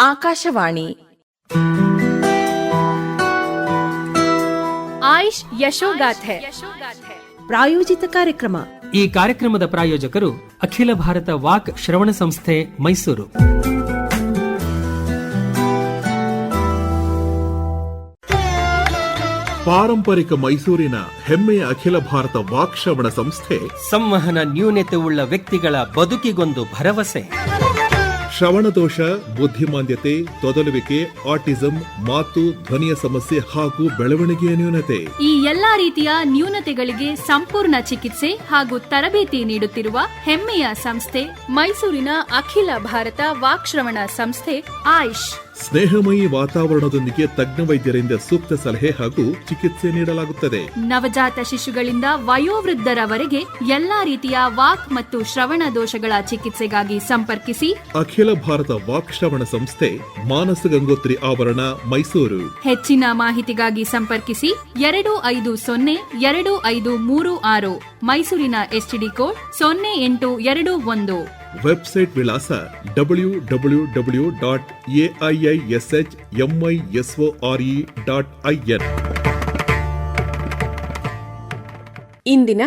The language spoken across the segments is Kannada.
ಆಕಾಶವಾಣಿ. ಆಯುಷ್ ಯಶೋಗಾಥೆ. ಪ್ರಾಯೋಜಿತ ಕಾರ್ಯಕ್ರಮ. ಈ ಕಾರ್ಯಕ್ರಮದ ಪ್ರಾಯೋಜಕರು ಅಖಿಲ ಭಾರತ ವಾಕ್ ಶ್ರವಣ ಸಂಸ್ಥೆ ಮೈಸೂರು. ಪಾರಂಪರಿಕ ಮೈಸೂರಿನ ಹೆಮ್ಮೆಯ ಅಖಿಲ ಭಾರತ ವಾಕ್ ಶ್ರವಣ ಸಂಸ್ಥೆ. ಸಂವಹನ ನ್ಯೂನತೆ ಉಳ್ಳ ವ್ಯಕ್ತಿಗಳ ಬದುಕಿಗೊಂದು ಭರವಸೆ. ಶ್ರವಣದೋಷ ಬುದ್ಧಿಮಾಂದ್ಯತೆ, ತೊದಲುವಿಕೆ, ಆಟಿಸಂ, ಮಾತು, ಧ್ವನಿಯ ಸಮಸ್ಯೆ ಹಾಗೂ ಬೆಳವಣಿಗೆಯ ನ್ಯೂನತೆ. ಈ ಎಲ್ಲಾ ರೀತಿಯ ನ್ಯೂನತೆಗಳಿಗೆ ಸಂಪೂರ್ಣ ಚಿಕಿತ್ಸೆ ಹಾಗೂ ತರಬೇತಿ ನೀಡುತ್ತಿರುವ ಹೆಮ್ಮೆಯ ಸಂಸ್ಥೆ ಮೈಸೂರಿನ ಅಖಿಲ ಭಾರತ ವಾಕ್ಶ್ರವಣ ಸಂಸ್ಥೆ ಆಯುಷ್. ಸ್ನೇಹಮಯಿ ವಾತಾವರಣದೊಂದಿಗೆ ತಜ್ಞ ವೈದ್ಯರಿಂದ ಸೂಕ್ತ ಸಲಹೆ ಹಾಗೂ ಚಿಕಿತ್ಸೆ ನೀಡಲಾಗುತ್ತದೆ. ನವಜಾತ ಶಿಶುಗಳಿಂದ ವಯೋವೃದ್ಧರವರೆಗೆ ಎಲ್ಲಾ ರೀತಿಯ ವಾಕ್ ಮತ್ತು ಶ್ರವಣ ದೋಷಗಳ ಚಿಕಿತ್ಸೆಗಾಗಿ ಸಂಪರ್ಕಿಸಿ. ಅಖಿಲ ಭಾರತ ವಾಕ್ ಶ್ರವಣ ಸಂಸ್ಥೆ ಮಾನಸ ಗಂಗೋತ್ರಿ ಆವರಣ ಮೈಸೂರು. ಹೆಚ್ಚಿನ ಮಾಹಿತಿಗಾಗಿ ಸಂಪರ್ಕಿಸಿ ಎರಡು ಐದು ಸೊನ್ನೆ ಎರಡು ಐದು ಮೂರು ಆರು ಮೈಸೂರಿನ ಎಸ್ಟಿಡಿ ಕೋಡ್ ಸೊನ್ನೆ ಎಂಟು ಎರಡು ಒಂದು. ವೆಬ್ಸೈಟ್ ವಿಳಾಸ W W W dot AIISH Mysore dot IN ಇಂದಿನ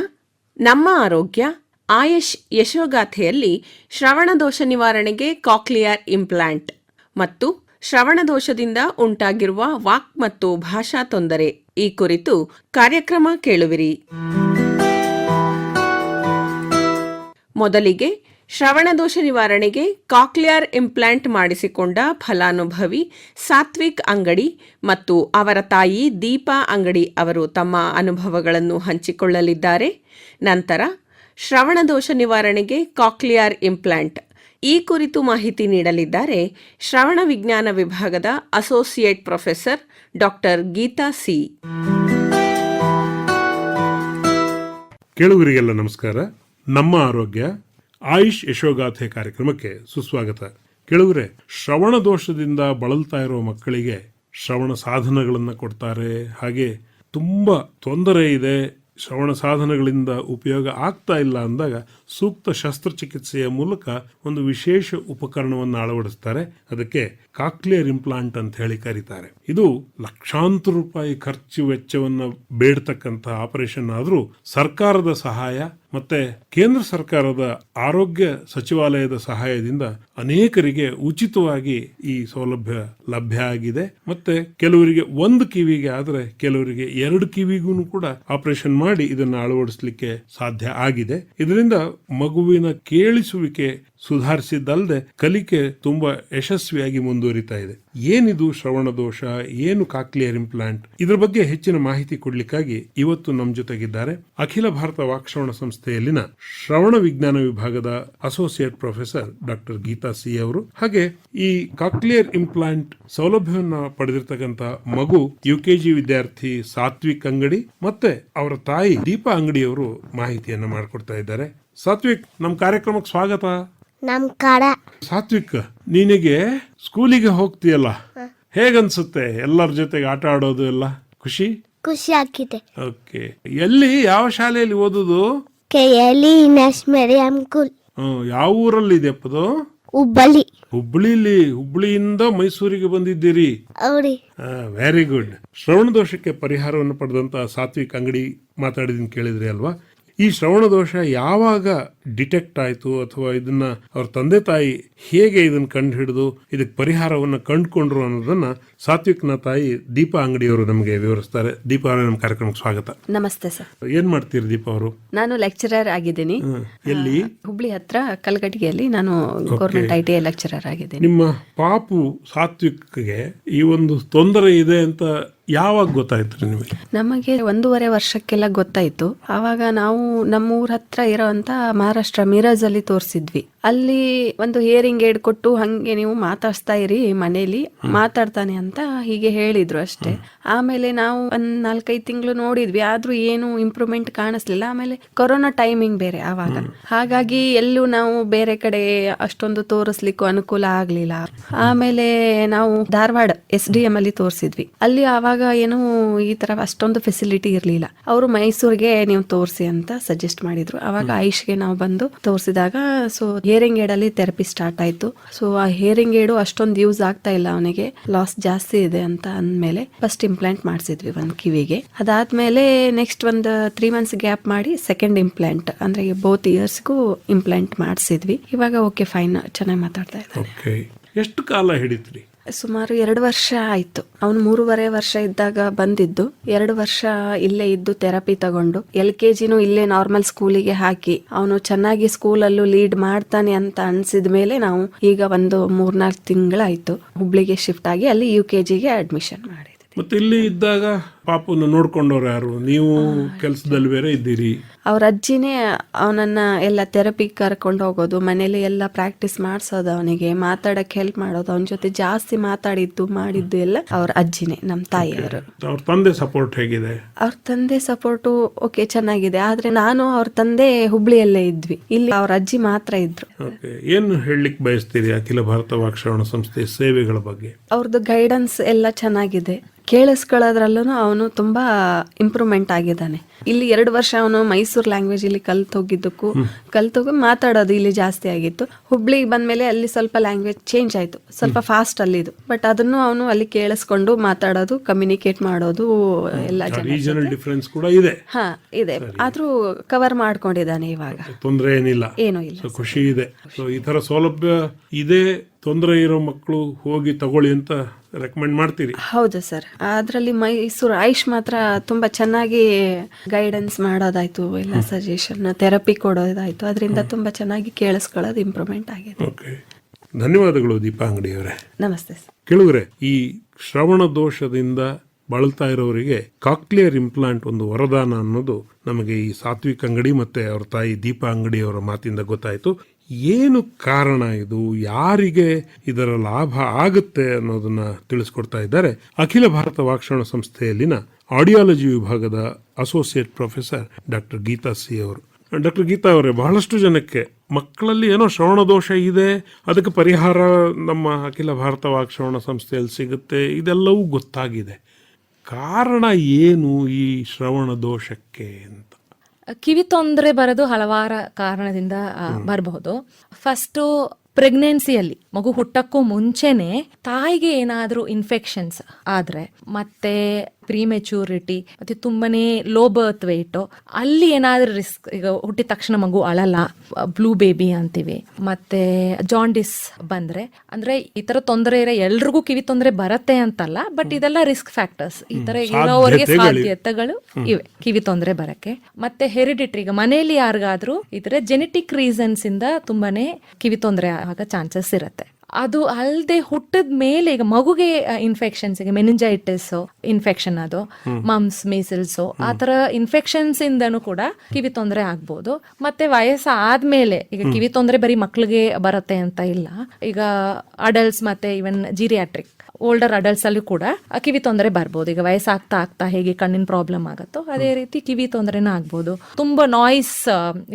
ನಮ್ಮ ಆರೋಗ್ಯ, ಆಯುಷ್ ಯಶೋಗಾಥೆಯಲ್ಲಿ ಶ್ರವಣದೋಷ ನಿವಾರಣೆಗೆ ಕಾಕ್ಲಿಯರ್ ಇಂಪ್ಲಾಂಟ್ ಮತ್ತು ಶ್ರವಣದೋಷದಿಂದ ಉಂಟಾಗಿರುವ ವಾಕ್ ಮತ್ತು ಭಾಷಾ ತೊಂದರೆ. ಈ ಕುರಿತು ಕಾರ್ಯಕ್ರಮ ಕೇಳುವಿರಿ. ಮೊದಲಿಗೆ ಶ್ರವಣದೋಷ ನಿವಾರಣೆಗೆ ಕಾಕ್ಲಿಯರ್ ಇಂಪ್ಲಾಂಟ್ ಮಾಡಿಸಿಕೊಂಡ ಫಲಾನುಭವಿ ಸಾತ್ವಿಕ್ ಅಂಗಡಿ ಮತ್ತು ಅವರ ತಾಯಿ ದೀಪಾ ಅಂಗಡಿ ಅವರು ತಮ್ಮ ಅನುಭವಗಳನ್ನು ಹಂಚಿಕೊಳ್ಳಲಿದ್ದಾರೆ. ನಂತರ ಶ್ರವಣದೋಷ ನಿವಾರಣೆಗೆ ಕಾಕ್ಲಿಯರ್ ಇಂಪ್ಲಾಂಟ್. ಈ ಕುರಿತು ಮಾಹಿತಿ ನೀಡಲಿದ್ದಾರೆ ಶ್ರವಣ ವಿಜ್ಞಾನ ವಿಭಾಗದ associate professor doctor Geetha C. ಕೇಳುಗರಿಗೆಲ್ಲ ನಮಸ್ಕಾರ. ನಮ್ಮ ಆರೋಗ್ಯ ಆಯುಷ್ ಯಶೋಗಾಥೆ ಕಾರ್ಯಕ್ರಮಕ್ಕೆ ಸುಸ್ವಾಗತ. ಕೇಳುವರೆ ಶ್ರವಣ ದೋಷದಿಂದ ಬಳಲ್ತಾ ಇರೋ ಮಕ್ಕಳಿಗೆ ಶ್ರವಣ ಸಾಧನಗಳನ್ನು ಕೊಡ್ತಾರೆ. ಹಾಗೆ ತುಂಬ ತೊಂದರೆ ಇದೆ. ಶ್ರವಣ ಸಾಧನಗಳಿಂದ ಉಪಯೋಗ ಆಗ್ತಾ ಇಲ್ಲ ಅಂದಾಗ ಸೂಕ್ತ ಶಸ್ತ್ರಚಿಕಿತ್ಸೆಯ ಮೂಲಕ ಒಂದು ವಿಶೇಷ ಉಪಕರಣವನ್ನು ಅಳವಡಿಸ್ತಾರೆ. ಅದಕ್ಕೆ ಕಾಕ್ಲಿಯರ್ ಇಂಪ್ಲಾಂಟ್ ಅಂತ ಹೇಳಿ ಕರೀತಾರೆ. ಇದು ಲಕ್ಷಾಂತರ ರೂಪಾಯಿ ಖರ್ಚು ವೆಚ್ಚವನ್ನು ಬೇಡ್ತಕ್ಕಂಥ ಆಪರೇಷನ್ ಆದರೂ ಸರ್ಕಾರದ ಸಹಾಯ ಮತ್ತೆ ಕೇಂದ್ರ ಸರ್ಕಾರದ ಆರೋಗ್ಯ ಸಚಿವಾಲಯದ ಸಹಾಯದಿಂದ ಅನೇಕರಿಗೆ ಉಚಿತವಾಗಿ ಈ ಸೌಲಭ್ಯ ಲಭ್ಯ ಆಗಿದೆ. ಮತ್ತೆ ಕೆಲವರಿಗೆ ಒಂದು ಕಿವಿಗೆ ಆದರೆ ಕೆಲವರಿಗೆ ಎರಡು ಕಿವಿಗೂ ಕೂಡ ಆಪರೇಷನ್ ಮಾಡಿ ಇದನ್ನ ಅಳವಡಿಸಲಿಕ್ಕೆ ಸಾಧ್ಯ ಆಗಿದೆ. ಇದರಿಂದ ಮಗುವಿನ ಕೇಳಿಸುವಿಕೆ ಸುಧಾರಿಸಿದ್ದಲ್ಲದೆ ಕಲಿಕೆ ತುಂಬಾ ಯಶಸ್ವಿಯಾಗಿ ಮುಂದುವರಿತಾ ಇದೆ. ಏನಿದು ಶ್ರವಣ ದೋಷ? ಏನು ಕಾಕ್ಲಿಯರ್ ಇಂಪ್ಲಾಂಟ್ ಇದರ ಬಗ್ಗೆ ಹೆಚ್ಚಿನ ಮಾಹಿತಿ ಕೊಡ್ಲಿಕ್ಕಾಗಿ ಇವತ್ತು ನಮ್ಮ ಜೊತೆಗಿದ್ದಾರೆ ಅಖಿಲ ಭಾರತ ವಾಕ್ಶ್ರವಣ ಸಂಸ್ಥೆಯಲ್ಲಿನ ಶ್ರವಣ ವಿಜ್ಞಾನ ವಿಭಾಗದ associate professor doctor Geetha C ಅವರು, ಹಾಗೆ ಈ ಕಾಕ್ಲಿಯರ್ ಇಂಪ್ಲಾಂಟ್ ಸೌಲಭ್ಯವನ್ನ ಪಡೆದಿರ್ತಕ್ಕಂಥ ಮಗು ಯು ಜಿ ವಿದ್ಯಾರ್ಥಿ ಸಾತ್ವಿಕ್ ಅಂಗಡಿ ಮತ್ತೆ ಅವರ ತಾಯಿ ದೀಪಾ ಅಂಗಡಿಯವರು ಮಾಹಿತಿಯನ್ನ ಮಾಡಿಕೊಡ್ತಾ ಇದ್ದಾರೆ. ಸಾತ್ವಿಕ್ ನಮ್ಮ ಕಾರ್ಯಕ್ರಮಕ್ಕೆ ಸ್ವಾಗತ. ನಮ್ ಕಡ. ಸಾತ್ವಿಕ್ ನಿನಗೆ ಸ್ಕೂಲಿಗೆ ಹೋಗ್ತೀಯಲ್ಲ? ಹೇಗನ್ಸುತ್ತೆ ಎಲ್ಲರ ಜೊತೆಗೆ ಆಟ ಆಡೋದು ಎಲ್ಲ? ಖುಷಿ? ಖುಷಿ ಆಗಿದೆ ಓಕೆ. ಎಲ್ಲಿ ಯಾವ ಶಾಲೆಯಲ್ಲಿ ಓದುದು? KLE English medium school hmm, ಯಾವ ಊರಲ್ಲಿ ಇದೆ ಅಪ್ಪದು? ಹುಬ್ಬಳ್ಳಿ. ಹುಬ್ಳಿಲಿ ಹುಬ್ಳಿಯಿಂದ ಮೈಸೂರಿಗೆ ಬಂದಿದ್ದೀರಿ? ಅವ್ರಿ ವೆರಿ ಗುಡ್ ಶ್ರವಣ ದೋಷಕ್ಕೆ ಪರಿಹಾರವನ್ನು ಪಡೆದಂತ ಸಾತ್ವಿಕ್ ಅಂಗಡಿ ಮಾತಾಡಿದನ್ ಕೇಳಿದ್ರಿ ಅಲ್ವಾ? ಈ ಶ್ರವಣ ದೋಷ ಯಾವಾಗ ಡಿಟೆಕ್ಟ್ ಆಯ್ತು ಅಥವಾ ಇದನ್ನ ಅವ್ರ ತಂದೆ ತಾಯಿ ಹೇಗೆ ಇದನ್ನ ಕಂಡು ಹಿಡಿದು ಇದಕ್ಕೆ ಪರಿಹಾರವನ್ನು ಕಂಡುಕೊಂಡ್ರು ಅನ್ನೋದನ್ನ ಸಾತ್ವಿಕ್ನ ತಾಯಿ ದೀಪಾ ಅಂಗಡಿಯವರು ನಮಗೆ ವಿವರಿಸ್ತಾರೆ. ದೀಪಾ ಅವರೇ ನಮ್ಮ ಕಾರ್ಯಕ್ರಮಕ್ಕೆ ಸ್ವಾಗತ. ನಮಸ್ತೆ ಸರ್. ಏನ್ ಮಾಡ್ತೀರಿ ದೀಪಾ ಅವರು? ನಾನು ಲೆಕ್ಚರರ್ ಆಗಿದ್ದೀನಿ. ಎಲ್ಲಿ? ಹುಬ್ಳಿ ಹತ್ರ ಕಲ್ಗಟ್ಟಿಗೆಯಲ್ಲಿ ನಾನು government I T I lecturer ಆಗಿದ್ದೀನಿ. ನಿಮ್ಮ ಪಾಪು ಸಾತ್ವಿಕ್ಗೆ ಈ ಒಂದು ತೊಂದರೆ ಇದೆ ಅಂತ ಯಾವಾಗ ಗೊತ್ತಾಯ್ತು ನಿಮಗೆ? ನಮಗೆ ಒಂದೂವರೆ ವರ್ಷಕ್ಕೆಲ್ಲ ಗೊತ್ತಾಯ್ತು. ಆವಾಗ ನಾವು ನಮ್ಮ ಊರ ಹತ್ರ ಇರೋಂತ ಮಹಾರಾಷ್ಟ್ರ ಮಿರಾಜ್ ಅಲ್ಲಿ ತೋರಿಸಿದ್ವಿ. ಅಲ್ಲಿ ಒಂದು ಹಿಯರಿಂಗ್ ಏಡ್ ಕೊಟ್ಟು ಹಂಗೆ ನೀವು ಮಾತಾಡ್ತಾ ಇರಿ ಮನೇಲಿ ಮಾತಾಡ್ತಾನೆ ಅಂತ ಹೀಗೆ ಹೇಳಿದ್ರು ಅಷ್ಟೇ. ಆಮೇಲೆ ನಾವು ಒಂದ್ ನಾಲ್ಕೈದು ತಿಂಗಳು ನೋಡಿದ್ವಿ ಆದ್ರೂ ಏನು ಇಂಪ್ರೂವ್ಮೆಂಟ್ ಕಾಣಿಸ್ಲಿಲ್ಲ. ಆಮೇಲೆ ಕೊರೋನಾ ಟೈಮಿಂಗ್ ಬೇರೆ ಆವಾಗ. ಹಾಗಾಗಿ ಎಲ್ಲೂ ನಾವು ಬೇರೆ ಕಡೆ ಅಷ್ಟೊಂದು ತೋರಿಸ್ಲಿಕ್ಕೂ ಅನುಕೂಲ ಆಗ್ಲಿಲ್ಲ. ಆಮೇಲೆ ನಾವು ಧಾರವಾಡ ಎಸ್ ಡಿ ಎಂ ಅಲ್ಲಿ ತೋರಿಸಿದ್ವಿ. ಅಲ್ಲಿ ಆವಾಗ ಏನು ಈ ತರ ಅಷ್ಟೊಂದು ಫೆಸಿಲಿಟಿ ಇರ್ಲಿಲ್ಲ. ಅವರು ಮೈಸೂರಿಗೆ ನೀವು ತೋರಿಸಿ ಅಂತ ಸಜೆಸ್ಟ್ ಮಾಡಿದ್ರು. ಅವಾಗ ಆಯುಷ್ಗೆ ನಾವು ಬಂದು ತೋರಿಸಿದಾಗ ಸೊ ಹೇರಿಂಗ್ ಏಡಲ್ಲಿ ಥೆರಪಿ ಸ್ಟಾರ್ಟ್ ಆಯ್ತು. ಸೊ ಆ ಹೇರಿಂಗ್ ಏಡು ಅಷ್ಟೊಂದು ಯೂಸ್ ಆಗ್ತಾ ಇಲ್ಲ ಅವನಿಗೆ. ಲಾಸ್ ಜಾಸ್ತಿ ಇದೆ ಅಂತ ಅಂದಮೇಲೆ ಫಸ್ಟ್ ಇಂಪ್ಲಾಂಟ್ ಮಾಡಿಸಿದ್ವಿ ಒಂದು ಕಿವಿಗೆ. ಅದಾದಮೇಲೆ ನೆಕ್ಸ್ಟ್ ಒಂದು ತ್ರೀ ಮಂತ್ಸ್ ಗ್ಯಾಪ್ ಮಾಡಿ ಸೆಕೆಂಡ್ ಇಂಪ್ಲಾಂಟ್ ಅಂದ್ರೆ ಬೋತ್ ಇಯರ್ಸ್ಗೂ ಇಂಪ್ಲಾಂಟ್ ಮಾಡಿಸಿದ್ವಿ. ಇವಾಗ ಓಕೆ ಫೈನ್ ಚೆನ್ನಾಗಿ ಮಾತಾಡ್ತಾ ಇದ್ದಾನೆ. ಓಕೆ ಎಷ್ಟು ಕಾಲ ಹಿಡಿತ್ರಿ? ಸುಮಾರು ಎರಡು ವರ್ಷ ಆಯಿತು. ಅವನು ಮೂರುವರೆ ವರ್ಷ ಇದ್ದಾಗ ಬಂದಿದ್ದು. ಎರಡು ವರ್ಷ ಇಲ್ಲೇ ಇದ್ದು ಥೆರಪಿ ತಗೊಂಡು. ಎಲ್ ಕೆ ಜಿನೂ ಇಲ್ಲೇ ನಾರ್ಮಲ್ ಸ್ಕೂಲಿಗೆ ಹಾಕಿ. ಅವನು ಚೆನ್ನಾಗಿ ಸ್ಕೂಲಲ್ಲೂ ಲೀಡ್ ಮಾಡ್ತಾನೆ ಅಂತ ಅನ್ಸಿದ ಮೇಲೆ ನಾವು ಈಗ ಒಂದು ಮೂರ್ನಾಲ್ಕು ತಿಂಗಳಾಯಿತು. ಹುಬ್ಳಿಗೆ ಶಿಫ್ಟ್ ಆಗಿ ಅಲ್ಲಿ ಯು ಕೆ ಜಿಗೆ ಅಡ್ಮಿಷನ್ ಮಾಡಿದ್ವಿ. ಮತ್ತೆ ಇಲ್ಲಿ ಇದ್ದಾಗ ಪಾಪನ ನೋಡ್ಕೊಂಡವ್ರು ಯಾರು? ನೀವು ಕೆಲಸದಲ್ಲಿ ಬೇರೆ ಇದ್ದೀರಿ. ಅವ್ರ ಅಜ್ಜಿನೇ ಅವನನ್ನ ಎಲ್ಲ ಥೆರಪಿ ಕರ್ಕೊಂಡು ಹೋಗೋದು ಮನೇಲಿ ಎಲ್ಲ ಪ್ರಾಕ್ಟೀಸ್ ಮಾಡಿಸೋದು ಅವನಿಗೆ ಮಾತಾಡಕ್ಕೆ ಹೆಲ್ಪ್ ಮಾಡೋದು ಅವನ ಜೊತೆ ಜಾಸ್ತಿ ಮಾತಾಡಿದ್ದು ಮಾಡಿದ್ದು ಎಲ್ಲ ಅವ್ರ ಅಜ್ಜಿನೇ ನಮ್ಮ ತಾಯಿಯವರು. ಅವ್ರ ತಂದೆ ಸಪೋರ್ಟ್ ಹೇಗಿದೆ? ಅವ್ರ ತಂದೆ ಸಪೋರ್ಟ್ ಓಕೆ ಚೆನ್ನಾಗಿದೆ. ಆದ್ರೆ ನಾನು ಅವ್ರ ತಂದೆ ಹುಬ್ಳಿಯಲ್ಲೇ ಇದ್ವಿ. ಇಲ್ಲಿ ಅವ್ರ ಅಜ್ಜಿ ಮಾತ್ರ ಇದ್ರು. ಓಕೆ ಏನು ಹೇಳಲಿಕ್ಕೆ ಬಯಸ್ತೀರಿ ಅಖಿಲ ಭಾರತ ವಾಕ್ಷಣ ಸಂಸ್ಥೆ ಸೇವೆಗಳ ಬಗ್ಗೆ? ಅವ್ರದ್ದು ಗೈಡೆನ್ಸ್ ಎಲ್ಲ ಚೆನ್ನಾಗಿದೆ. ಕೇಳಿಸ್ಕೊಳ್ಳೋದ್ರಲ್ಲೂ ಅವನು ತುಂಬಾ ಇಂಪ್ರೂವ್ಮೆಂಟ್ ಆಗಿದ್ದಾನೆ. ಇಲ್ಲಿ ಎರಡು ವರ್ಷ ಅವನು ಮೈಸೂರು ಲ್ಯಾಂಗ್ವೇಜ್ ಇಲ್ಲಿ ಕಲ್ತು ಹೋಗಿದ್ದಕ್ಕೂ ಕಲ್ತು ಹೋಗಿ ಮಾತಾಡೋದು ಇಲ್ಲಿ ಜಾಸ್ತಿ ಆಗಿತ್ತು. ಹುಬ್ಳಿಗೆ ಬಂದ್ಮೇಲೆ ಅಲ್ಲಿ ಸ್ವಲ್ಪ ಲ್ಯಾಂಗ್ವೇಜ್ ಚೇಂಜ್ ಆಯ್ತು. ಸ್ವಲ್ಪ ಫಾಸ್ಟ್ ಅಲ್ಲಿದು ಬಟ್ ಅದನ್ನು ಅವನು ಅಲ್ಲಿ ಕೇಳಿಸ್ಕೊಂಡು ಮಾತಾಡೋದು ಕಮ್ಯುನಿಕೇಟ್ ಮಾಡೋದು ಎಲ್ಲ ಜನ ಡಿಫರೆನ್ಸ್ ಕೂಡ ಇದೆ. ಹಾ ಇದೆ. ಆದ್ರೂ ಕವರ್ ಮಾಡ್ಕೊಂಡಿದ್ದಾನೆ ಇವಾಗ. ತೊಂದರೆ ಏನಿಲ್ಲ. ಏನೂ ಇಲ್ಲ. ಖುಷಿ ಇದೆ. ಈ ತರ ಸೌಲಭ್ಯ ಇದೆ ತೊಂದರೆ ಇರೋ ಮಕ್ಕಳು ಹೋಗಿ ತಗೊಳ್ಳಿ ಅಂತ ರೆಕಮೆಂಡ್ ಮಾಡ್ತೀರಿ? ಹೌದು ಸರ್. ಅದರಲ್ಲಿ ಮೈಸೂರು ಆಯುಷ್ ಮಾತ್ರ ತುಂಬಾ ಚೆನ್ನಾಗಿ ಗೈಡೆನ್ಸ್ ಮಾಡೋದಾಯ್ತು ಎಲ್ಲ ಸಜೆಷನ್ ಥೆರಪಿ ಕೊಡೋದಾಯ್ತು. ಅದರಿಂದ ತುಂಬಾ ಚೆನ್ನಾಗಿ ಕೇಳಿಸ್ಕೊಳ್ಳೋದು ಇಂಪ್ರೂವ್ಮೆಂಟ್ ಆಗಿದೆ. ಓಕೆ ಧನ್ಯವಾದಗಳು ದೀಪಾ ಅಂಗಡಿಯವರೇ. ನಮಸ್ತೆ ಸರ್. ಈ ಶ್ರವಣ ದೋಷದಿಂದ ಬಳಲ್ತಾ ಇರೋರಿಗೆ ಕಾಕ್ಲಿಯರ್ ಇಂಪ್ಲಾಂಟ್ ಒಂದು ವರದಾನ ಅನ್ನೋದು ನಮಗೆ ಈ ಸಾತ್ವಿಕ್ ಅಂಗಡಿ ಮತ್ತೆ ಅವ್ರ ತಾಯಿ ದೀಪಾ ಅಂಗಡಿ ಅವರ ಮಾತಿಂದ ಗೊತ್ತಾಯಿತು. ಏನು ಕಾರಣ ಇದು? ಯಾರಿಗೆ ಇದರ ಲಾಭ ಆಗುತ್ತೆ ಅನ್ನೋದನ್ನ ತಿಳಿಸ್ಕೊಡ್ತಾ ಇದ್ದಾರೆ ಅಖಿಲ ಭಾರತ ವಾಕ್ಷಣ ಸಂಸ್ಥೆಯಲ್ಲಿನ ಆಡಿಯಾಲಜಿ ವಿಭಾಗದ associate professor doctor Geetha C ಅವರು. ಡಾಕ್ಟರ್ ಗೀತಾ ಅವರೇ, ಬಹಳಷ್ಟು ಜನಕ್ಕೆ ಮಕ್ಕಳಲ್ಲಿ ಏನೋ ಶ್ರವಣ ದೋಷ ಇದೆ, ಅದಕ್ಕೆ ಪರಿಹಾರ ನಮ್ಮ ಅಖಿಲ ಭಾರತ ವಾಕ್ಷಣ ಸಂಸ್ಥೆಯಲ್ಲಿ ಸಿಗುತ್ತೆ, ಇದೆಲ್ಲವೂ ಗೊತ್ತಾಗಿದೆ. ಕಾರಣ ಏನು ಈ ಶ್ರವಣ ದೋಷಕ್ಕೆ ಅಂತ? ಕಿವಿ ತೊಂದರೆ ಬರೋದು ಹಲವಾರು ಕಾರಣದಿಂದ ಬರಬಹುದು. ಫಸ್ಟು ಪ್ರೆಗ್ನೆನ್ಸಿಯಲ್ಲಿ ಮಗು ಹುಟ್ಟಕ್ಕೂ ಮುಂಚೆನೆ ತಾಯಿಗೆ ಏನಾದರೂ ಇನ್ಫೆಕ್ಷನ್ಸ್ ಆದ್ರೆ ಮತ್ತೆ ಪ್ರೀಮೆಚೂರಿಟಿ ಮತ್ತೆ ತುಂಬಾನೇ ಲೋ ಬರ್ತ್ ವೆಯ್ಟು ಅಲ್ಲಿ ಏನಾದ್ರೂ ರಿಸ್ಕ್ ಈಗ ಹುಟ್ಟಿದ ತಕ್ಷಣ ಮಗು ಅಳಲ್ಲ ಬ್ಲೂ ಬೇಬಿ ಅಂತೀವಿ. ಮತ್ತೆ ಜಾಂಡಿಸ್ ಬಂದ್ರೆ ಅಂದ್ರೆ ಈ ತರ ತೊಂದರೆ ಇರೋ ಎಲ್ರಿಗೂ ಕಿವಿ ತೊಂದರೆ ಬರತ್ತೆ ಅಂತಲ್ಲ ಬಟ್ ಇದೆಲ್ಲ ರಿಸ್ಕ್ ಫ್ಯಾಕ್ಟರ್ಸ್ ಈ ತರ ಇರೋವರೆಗೆ ಸಾಧ್ಯತೆಗಳು ಇವೆ ಕಿವಿ ತೊಂದರೆ ಬರಕ್ಕೆ. ಮತ್ತೆ ಹೆರಿಡಿಟ್ರಿ ಈಗ ಮನೆಯಲ್ಲಿ ಯಾರಿಗಾದ್ರೂ ಇದ್ರೆ ಜೆನೆಟಿಕ್ ರೀಸನ್ಸ್ ಇಂದ ತುಂಬಾನೇ ಕಿವಿ ತೊಂದರೆ ಆಗ ಚಾನ್ಸಸ್ ಇರುತ್ತೆ. ಅದು ಅಲ್ಲದೆ ಹುಟ್ಟಿದ ಮೇಲೆ ಈಗ ಮಗುಗೆ ಇನ್ಫೆಕ್ಷನ್ಸ್ ಈಗ ಮೆನಿಂಜೈಟಿಸ್ ಇನ್ಫೆಕ್ಷನ್ ಅದು ಮಮ್ಸ್ ಮೀಸಲ್ಸ್ ಆ ತರ ಇನ್ಫೆಕ್ಷನ್ಸ್ ಇಂದನು ಕೂಡ ಕಿವಿ ತೊಂದರೆ ಆಗ್ಬೋದು. ಮತ್ತೆ ವಯಸ್ಸು ಆದ್ಮೇಲೆ ಈಗ ಕಿವಿ ತೊಂದರೆ ಬರೀ ಮಕ್ಳಿಗೆ ಬರುತ್ತೆ ಅಂತ ಇಲ್ಲ. ಈಗ ಅಡಲ್ಟ್ಸ್ ಮತ್ತೆ ಇವನ್ ಜೀರಿಯಾಟ್ರಿಕ್ ಓಲ್ಡರ್ ಅಡಲ್ಟ್ಸ್ ಅಲ್ಲಿ ಕೂಡ ಕಿವಿ ತೊಂದರೆ ಬರ್ಬೋದು. ಈಗ ವಯಸ್ಸಾಗ್ತಾ ಆಗ್ತಾ ಹೇಗೆ ಕಣ್ಣಿನ ಪ್ರಾಬ್ಲಮ್ ಆಗುತ್ತೋ ಅದೇ ರೀತಿ ಕಿವಿ ತೊಂದರೆನೂ ಆಗ್ಬೋದು. ತುಂಬಾ ನಾಯ್ಸ್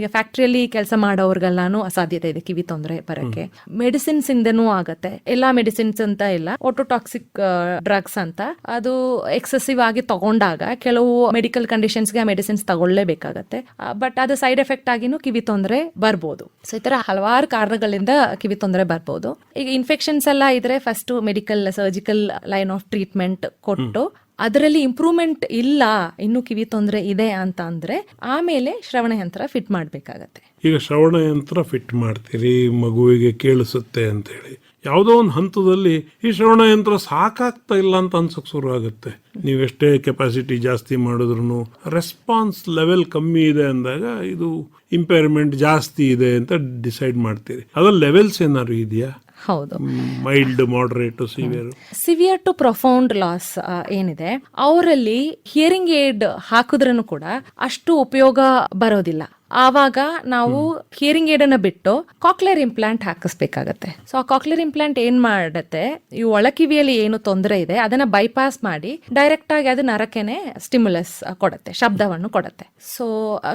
ಈಗ ಫ್ಯಾಕ್ಟ್ರಿಯಲ್ಲಿ ಕೆಲಸ ಮಾಡೋರ್ಗೆಲ್ಲಾನು ಅಸಾಧ್ಯತೆ ಇದೆ ಕಿವಿ ತೊಂದರೆ ಬರಕ್ಕೆ. ಮೆಡಿಸಿನ್ಸ್ ಇಂದನೂ ಆಗತ್ತೆ. ಎಲ್ಲಾ ಮೆಡಿಸಿನ್ಸ್ ಅಂತ ಇಲ್ಲ ಆಟೋಟಾಕ್ಸಿಕ್ ಡ್ರಗ್ಸ್ ಅಂತ. ಅದು ಎಕ್ಸೆಸಿವ್ ಆಗಿ ತಗೊಂಡಾಗ ಕೆಲವು ಮೆಡಿಕಲ್ ಕಂಡೀಷನ್ಸ್ಗೆ ಆ ಮೆಡಿಸಿನ್ಸ್ ತಗೊಳ್ಳೇಬೇಕಾಗತ್ತೆ. ಬಟ್ ಅದು ಸೈಡ್ ಎಫೆಕ್ಟ್ ಆಗಿನೂ ಕಿವಿ ತೊಂದರೆ ಬರ್ಬೋದು. ಸೊ ಈ ತರ ಹಲವಾರು ಕಾರಣಗಳಿಂದ ಕಿವಿ ತೊಂದರೆ ಬರ್ಬೋದು. ಈಗ ಇನ್ಫೆಕ್ಷನ್ಸ್ ಎಲ್ಲ ಇದ್ರೆ first medical surgical line of treatment ಕೊಟ್ಟು ಅದರಲ್ಲಿ ಇಂಪ್ರೂವ್ಮೆಂಟ್ ಇಲ್ಲ ಇನ್ನು ಕಿವಿ ತೊಂದರೆ ಇದೆ ಅಂತ ಅಂದ್ರೆ ಆಮೇಲೆ ಶ್ರವಣ ಯಂತ್ರ ಫಿಟ್ ಮಾಡಬೇಕಾಗತ್ತೆ. ಈಗ ಶ್ರವಣ ಯಂತ್ರ ಫಿಟ್ ಮಾಡ್ತೀರಿ ಮಗುವಿಗೆ ಕೇಳಿಸುತ್ತೆ ಅಂತ ಹೇಳಿ ಯಾವುದೋ ಒಂದು ಹಂತದಲ್ಲಿ ಈ ಶ್ರವಣ ಯಂತ್ರ ಸಾಕಾಗ್ತಾ ಇಲ್ಲ ಅಂತ ಅನ್ಸಕ್ ಶುರು ಆಗುತ್ತೆ. ನೀವೆಷ್ಟೇ ಕೆಪಾಸಿಟಿ ಜಾಸ್ತಿ ಮಾಡಿದ್ರು ರೆಸ್ಪಾನ್ಸ್ ಲೆವೆಲ್ ಕಮ್ಮಿ ಇದೆ ಅಂದಾಗ ಇದು ಇಂಪೇರ್ಮೆಂಟ್ ಜಾಸ್ತಿ ಇದೆ ಅಂತ ಡಿಸೈಡ್ ಮಾಡ್ತೀರಿ. ಅದ್ರ ಲೆವೆಲ್ಸ್ ಏನಾದ್ರು ಇದೆಯಾ? ಹೌದು. Mild moderate severe severe to profound loss ಏನಿದೆ ಅವರಲ್ಲಿ ಹಿಯರಿಂಗ್ ಏಡ್ ಹಾಕಿದ್ರೂ ಕೂಡ ಅಷ್ಟು ಉಪಯೋಗ ಬರೋದಿಲ್ಲ. ಆವಾಗ ನಾವು ಹಿಯರಿಂಗ್ ಏಡ್ ಅನ್ನ ಬಿಟ್ಟು ಕಾಕ್ಲೇರ್ ಇಂಪ್ಲಾಂಟ್ ಹಾಕಿಸ್ಬೇಕಾಗತ್ತೆ. ಸೊ ಆ ಕಾಕ್ಲೇರ್ ಇಂಪ್ಲಾಂಟ್ ಏನ್ ಮಾಡುತ್ತೆ ಈ ಒಳಕಿವಿಯಲ್ಲಿ ಏನು ತೊಂದರೆ ಇದೆ ಅದನ್ನ ಬೈಪಾಸ್ ಮಾಡಿ ಡೈರೆಕ್ಟ್ ಆಗಿ ಅದು ನರಕೆನೆ ಸ್ಟಿಮ್ಯುಲಸ್ ಕೊಡುತ್ತೆ ಶಬ್ದವನ್ನು ಕೊಡುತ್ತೆ. ಸೊ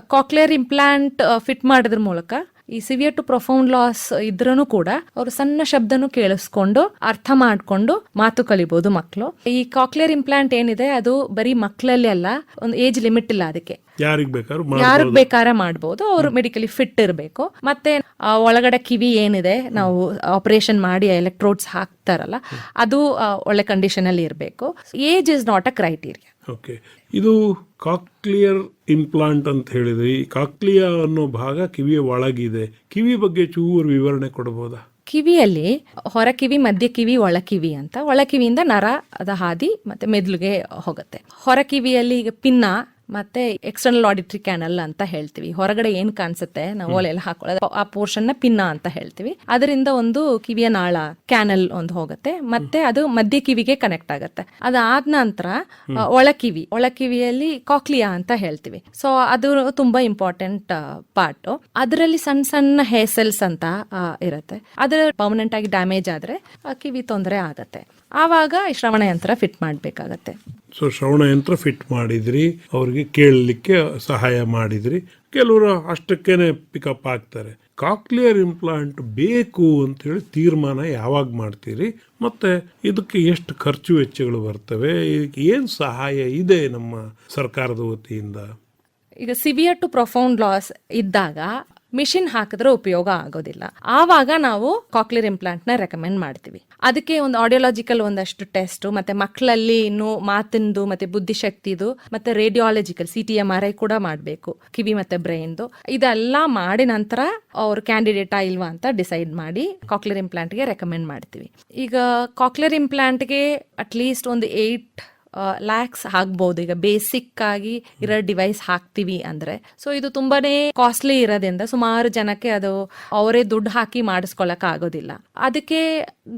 ಕಾಕ್ಲೇರ್ ಇಂಪ್ಲಾಂಟ್ ಫಿಟ್ ಮಾಡೋದ್ರ ಮೂಲಕ ಈ ಸಿವಿಯರ್ ಟು ಪ್ರೊಫೌಂಡ್ ಲಾಸ್ ಇದ್ರೂ ಕೂಡ ಅವರು ಸಣ್ಣ ಶಬ್ದನು ಕೇಳಿಸ್ಕೊಂಡು ಅರ್ಥ ಮಾಡ್ಕೊಂಡು ಮಾತು ಕಲಿಬಹುದು ಮಕ್ಕಳು ಈ ಕಾಕ್ಲಿಯರ್ ಇಂಪ್ಲಾಂಟ್ ಏನಿದೆ ಅದು ಬರೀ ಮಕ್ಕಳಲ್ಲಿ ಅಲ್ಲ ಒಂದು ಏಜ್ ಲಿಮಿಟ್ ಇಲ್ಲ ಅದಕ್ಕೆ. ಯಾರಿಗ್ ಬೇಕಾದ್ರೂ ಮಾಡಬಹುದು ಅವ್ರು ಮೆಡಿಕಲಿ ಫಿಟ್ ಇರಬೇಕು. ಮತ್ತೆ ಒಳಗಡೆ ಕಿವಿ ಏನಿದೆ ನಾವು ಆಪರೇಷನ್ ಮಾಡಿ ಎಲೆಕ್ಟ್ರೋಡ್ಸ್ ಹಾಕ್ತಾರಲ್ಲ ಅದು ಒಳ್ಳೆ ಕಂಡೀಷನ್ ಅಲ್ಲಿ ಇರಬೇಕು. Age is not a criteria okay ಇದು ಕಾಕ್ಲಿಯರ್ ಇಂಪ್ಲಾಂಟ್ ಅಂತ ಹೇಳಿದ್ರಿ. ಕಾಕ್ಲಿಯ ಅನ್ನೋ ಭಾಗ ಕಿವಿಯ ಒಳಗಿದೆ. ಕಿವಿ ಬಗ್ಗೆ ಚೂರು ವಿವರಣೆ ಕೊಡಬಹುದಾ ಕಿವಿಯಲ್ಲಿ ಹೊರ ಕಿವಿ ಮಧ್ಯ ಕಿವಿ ಒಳ ಕಿವಿ ಅಂತ. ಒಳ ಕಿವಿಯಿಂದ ನರ, ಅದ ಹಾದಿ ಮತ್ತೆ ಮೆದುಳಿಗೆ ಹೋಗುತ್ತೆ. ಹೊರ ಕಿವಿಯಲ್ಲಿ ಈಗ ಪಿನ್ನ ಮತ್ತೆ ಎಕ್ಸ್ಟರ್ನಲ್ ಆಡಿಟ್ರಿ ಕ್ಯಾನಲ್ ಅಂತ ಹೇಳ್ತೀವಿ. ಹೊರಗಡೆ ಏನ್ ಕಾಣಿಸುತ್ತೆ ನಾವು ಒಲೆಲ್ಲ ಹಾಕೊಳ್ಳೋದು. ಆ ಪೋರ್ಷನ್ನ ಪಿನ್ನ ಅಂತ ಹೇಳ್ತೀವಿ. ಅದರಿಂದ ಒಂದು ಕಿವಿಯ ನಾಳ ಕ್ಯಾನಲ್ ಒಂದು ಹೋಗುತ್ತೆ. ಮತ್ತೆ ಅದು ಮಧ್ಯ ಕಿವಿಗೆ ಕನೆಕ್ಟ್ ಆಗುತ್ತೆ. ಅದಾದ ನಂತರ ಒಳಕಿವಿ ಒಳ ಕಿವಿ. ಒಳ ಕಿವಿಯಲ್ಲಿ ಕಾಕ್ಲಿಯಾ ಅಂತ ಹೇಳ್ತೀವಿ. ಸೊ ಅದು ತುಂಬಾ ಇಂಪಾರ್ಟೆಂಟ್ ಪಾರ್ಟ್ ಅದರಲ್ಲಿ ಸಣ್ಣ ಸಣ್ಣ ಹೇಸೆಲ್ಸ್ ಅಂತ ಇರುತ್ತೆ. ಅದರ ಪರ್ಮನೆಂಟ್ ಆಗಿ ಡ್ಯಾಮೇಜ್ ಆದ್ರೆ ಕಿವಿ ತೊಂದರೆ ಆಗತ್ತೆ. ಆವಾಗ ಶ್ರವಣ ಯಂತ್ರ ಫಿಟ್ ಮಾಡಬೇಕಾಗತ್ತೆ. ಸೊ ಶ್ರವಣ ಯಂತ್ರ ಫಿಟ್ ಮಾಡಿದ್ರಿ ಅವರಿಗೆ ಕೇಳಲಿಕ್ಕೆ ಸಹಾಯ ಮಾಡಿದ್ರಿ. ಕೆಲವರು ಅಷ್ಟಕ್ಕೇನೆ ಪಿಕಪ್ ಆಗ್ತಾರೆ. ಕಾಕ್ಲಿಯರ್ ಇಂಪ್ಲಾಂಟ್ ಬೇಕು ಅಂತ ಹೇಳಿ ತೀರ್ಮಾನ ಯಾವಾಗ ಮಾಡ್ತೀರಿ? ಮತ್ತೆ ಇದಕ್ಕೆ ಎಷ್ಟು ಖರ್ಚು ವೆಚ್ಚಗಳು ಬರ್ತವೆ? ಇದಕ್ಕೆ ಏನು ಸಹಾಯ ಇದೆ ನಮ್ಮ ಸರ್ಕಾರದ ವತಿಯಿಂದ? ಈಗ ಸಿವಿಯರ್ ಟು ಪ್ರೊಫೌಂಡ್ ಲಾಸ್ ಇದ್ದಾಗ ಮಿಷಿನ್ ಹಾಕಿದ್ರೆ ಉಪಯೋಗ ಆಗೋದಿಲ್ಲ. ಆವಾಗ ನಾವು ಕಾಕ್ಲಿಯರ್ ಇಂಪ್ಲಾಂಟ್ನ ರೆಕಮೆಂಡ್ ಮಾಡ್ತೀವಿ. ಅದಕ್ಕೆ ಒಂದು ಆಡಿಯೋಲಾಜಿಕಲ್ ಒಂದಷ್ಟು ಟೆಸ್ಟ್ ಮತ್ತೆ ಮಕ್ಕಳಲ್ಲಿ ಇನ್ನು ಮಾತಿಂದು, ಮತ್ತೆ ಬುದ್ಧಿಶಕ್ತಿದು, ಮತ್ತೆ radiological C T M R I ಕೂಡ ಮಾಡಬೇಕು, ಕಿವಿ ಮತ್ತೆ ಬ್ರೈನ್ದು ಇದೆಲ್ಲ ಮಾಡಿ ನಂತರ ಅವ್ರ ಕ್ಯಾಂಡಿಡೇಟಾ ಇಲ್ವಾ ಅಂತ ಡಿಸೈಡ್ ಮಾಡಿ ಕಾಕ್ಲಿಯರ್ ಇಂಪ್ಲಾಂಟ್ಗೆ ರೆಕಮೆಂಡ್ ಮಾಡ್ತೀವಿ. ಈಗ ಕಾಕ್ಲಿಯರ್ ಇಂಪ್ಲಾಂಟ್ಗೆ ಅಟ್ಲೀಸ್ಟ್ ಒಂದು ಏಯ್ಟ್ ಲ್ಯಾಕ್ಸ್ ಆಗ್ಬಹುದು ಈಗ ಬೇಸಿಕ್ ಆಗಿ ಇರೋ ಡಿವೈಸ್ ಹಾಕ್ತಿವಿ ಅಂದ್ರೆ. ಸೊ ಇದು ತುಂಬಾನೇ ಕಾಸ್ಟ್ಲಿ ಇರೋದ್ರಿಂದ ಸುಮಾರು ಜನಕ್ಕೆ ಅದು ಅವರೇ ದುಡ್ಡು ಹಾಕಿ ಮಾಡಿಸ್ಕೊಳಕ್ ಆಗೋದಿಲ್ಲ. ಅದಕ್ಕೆ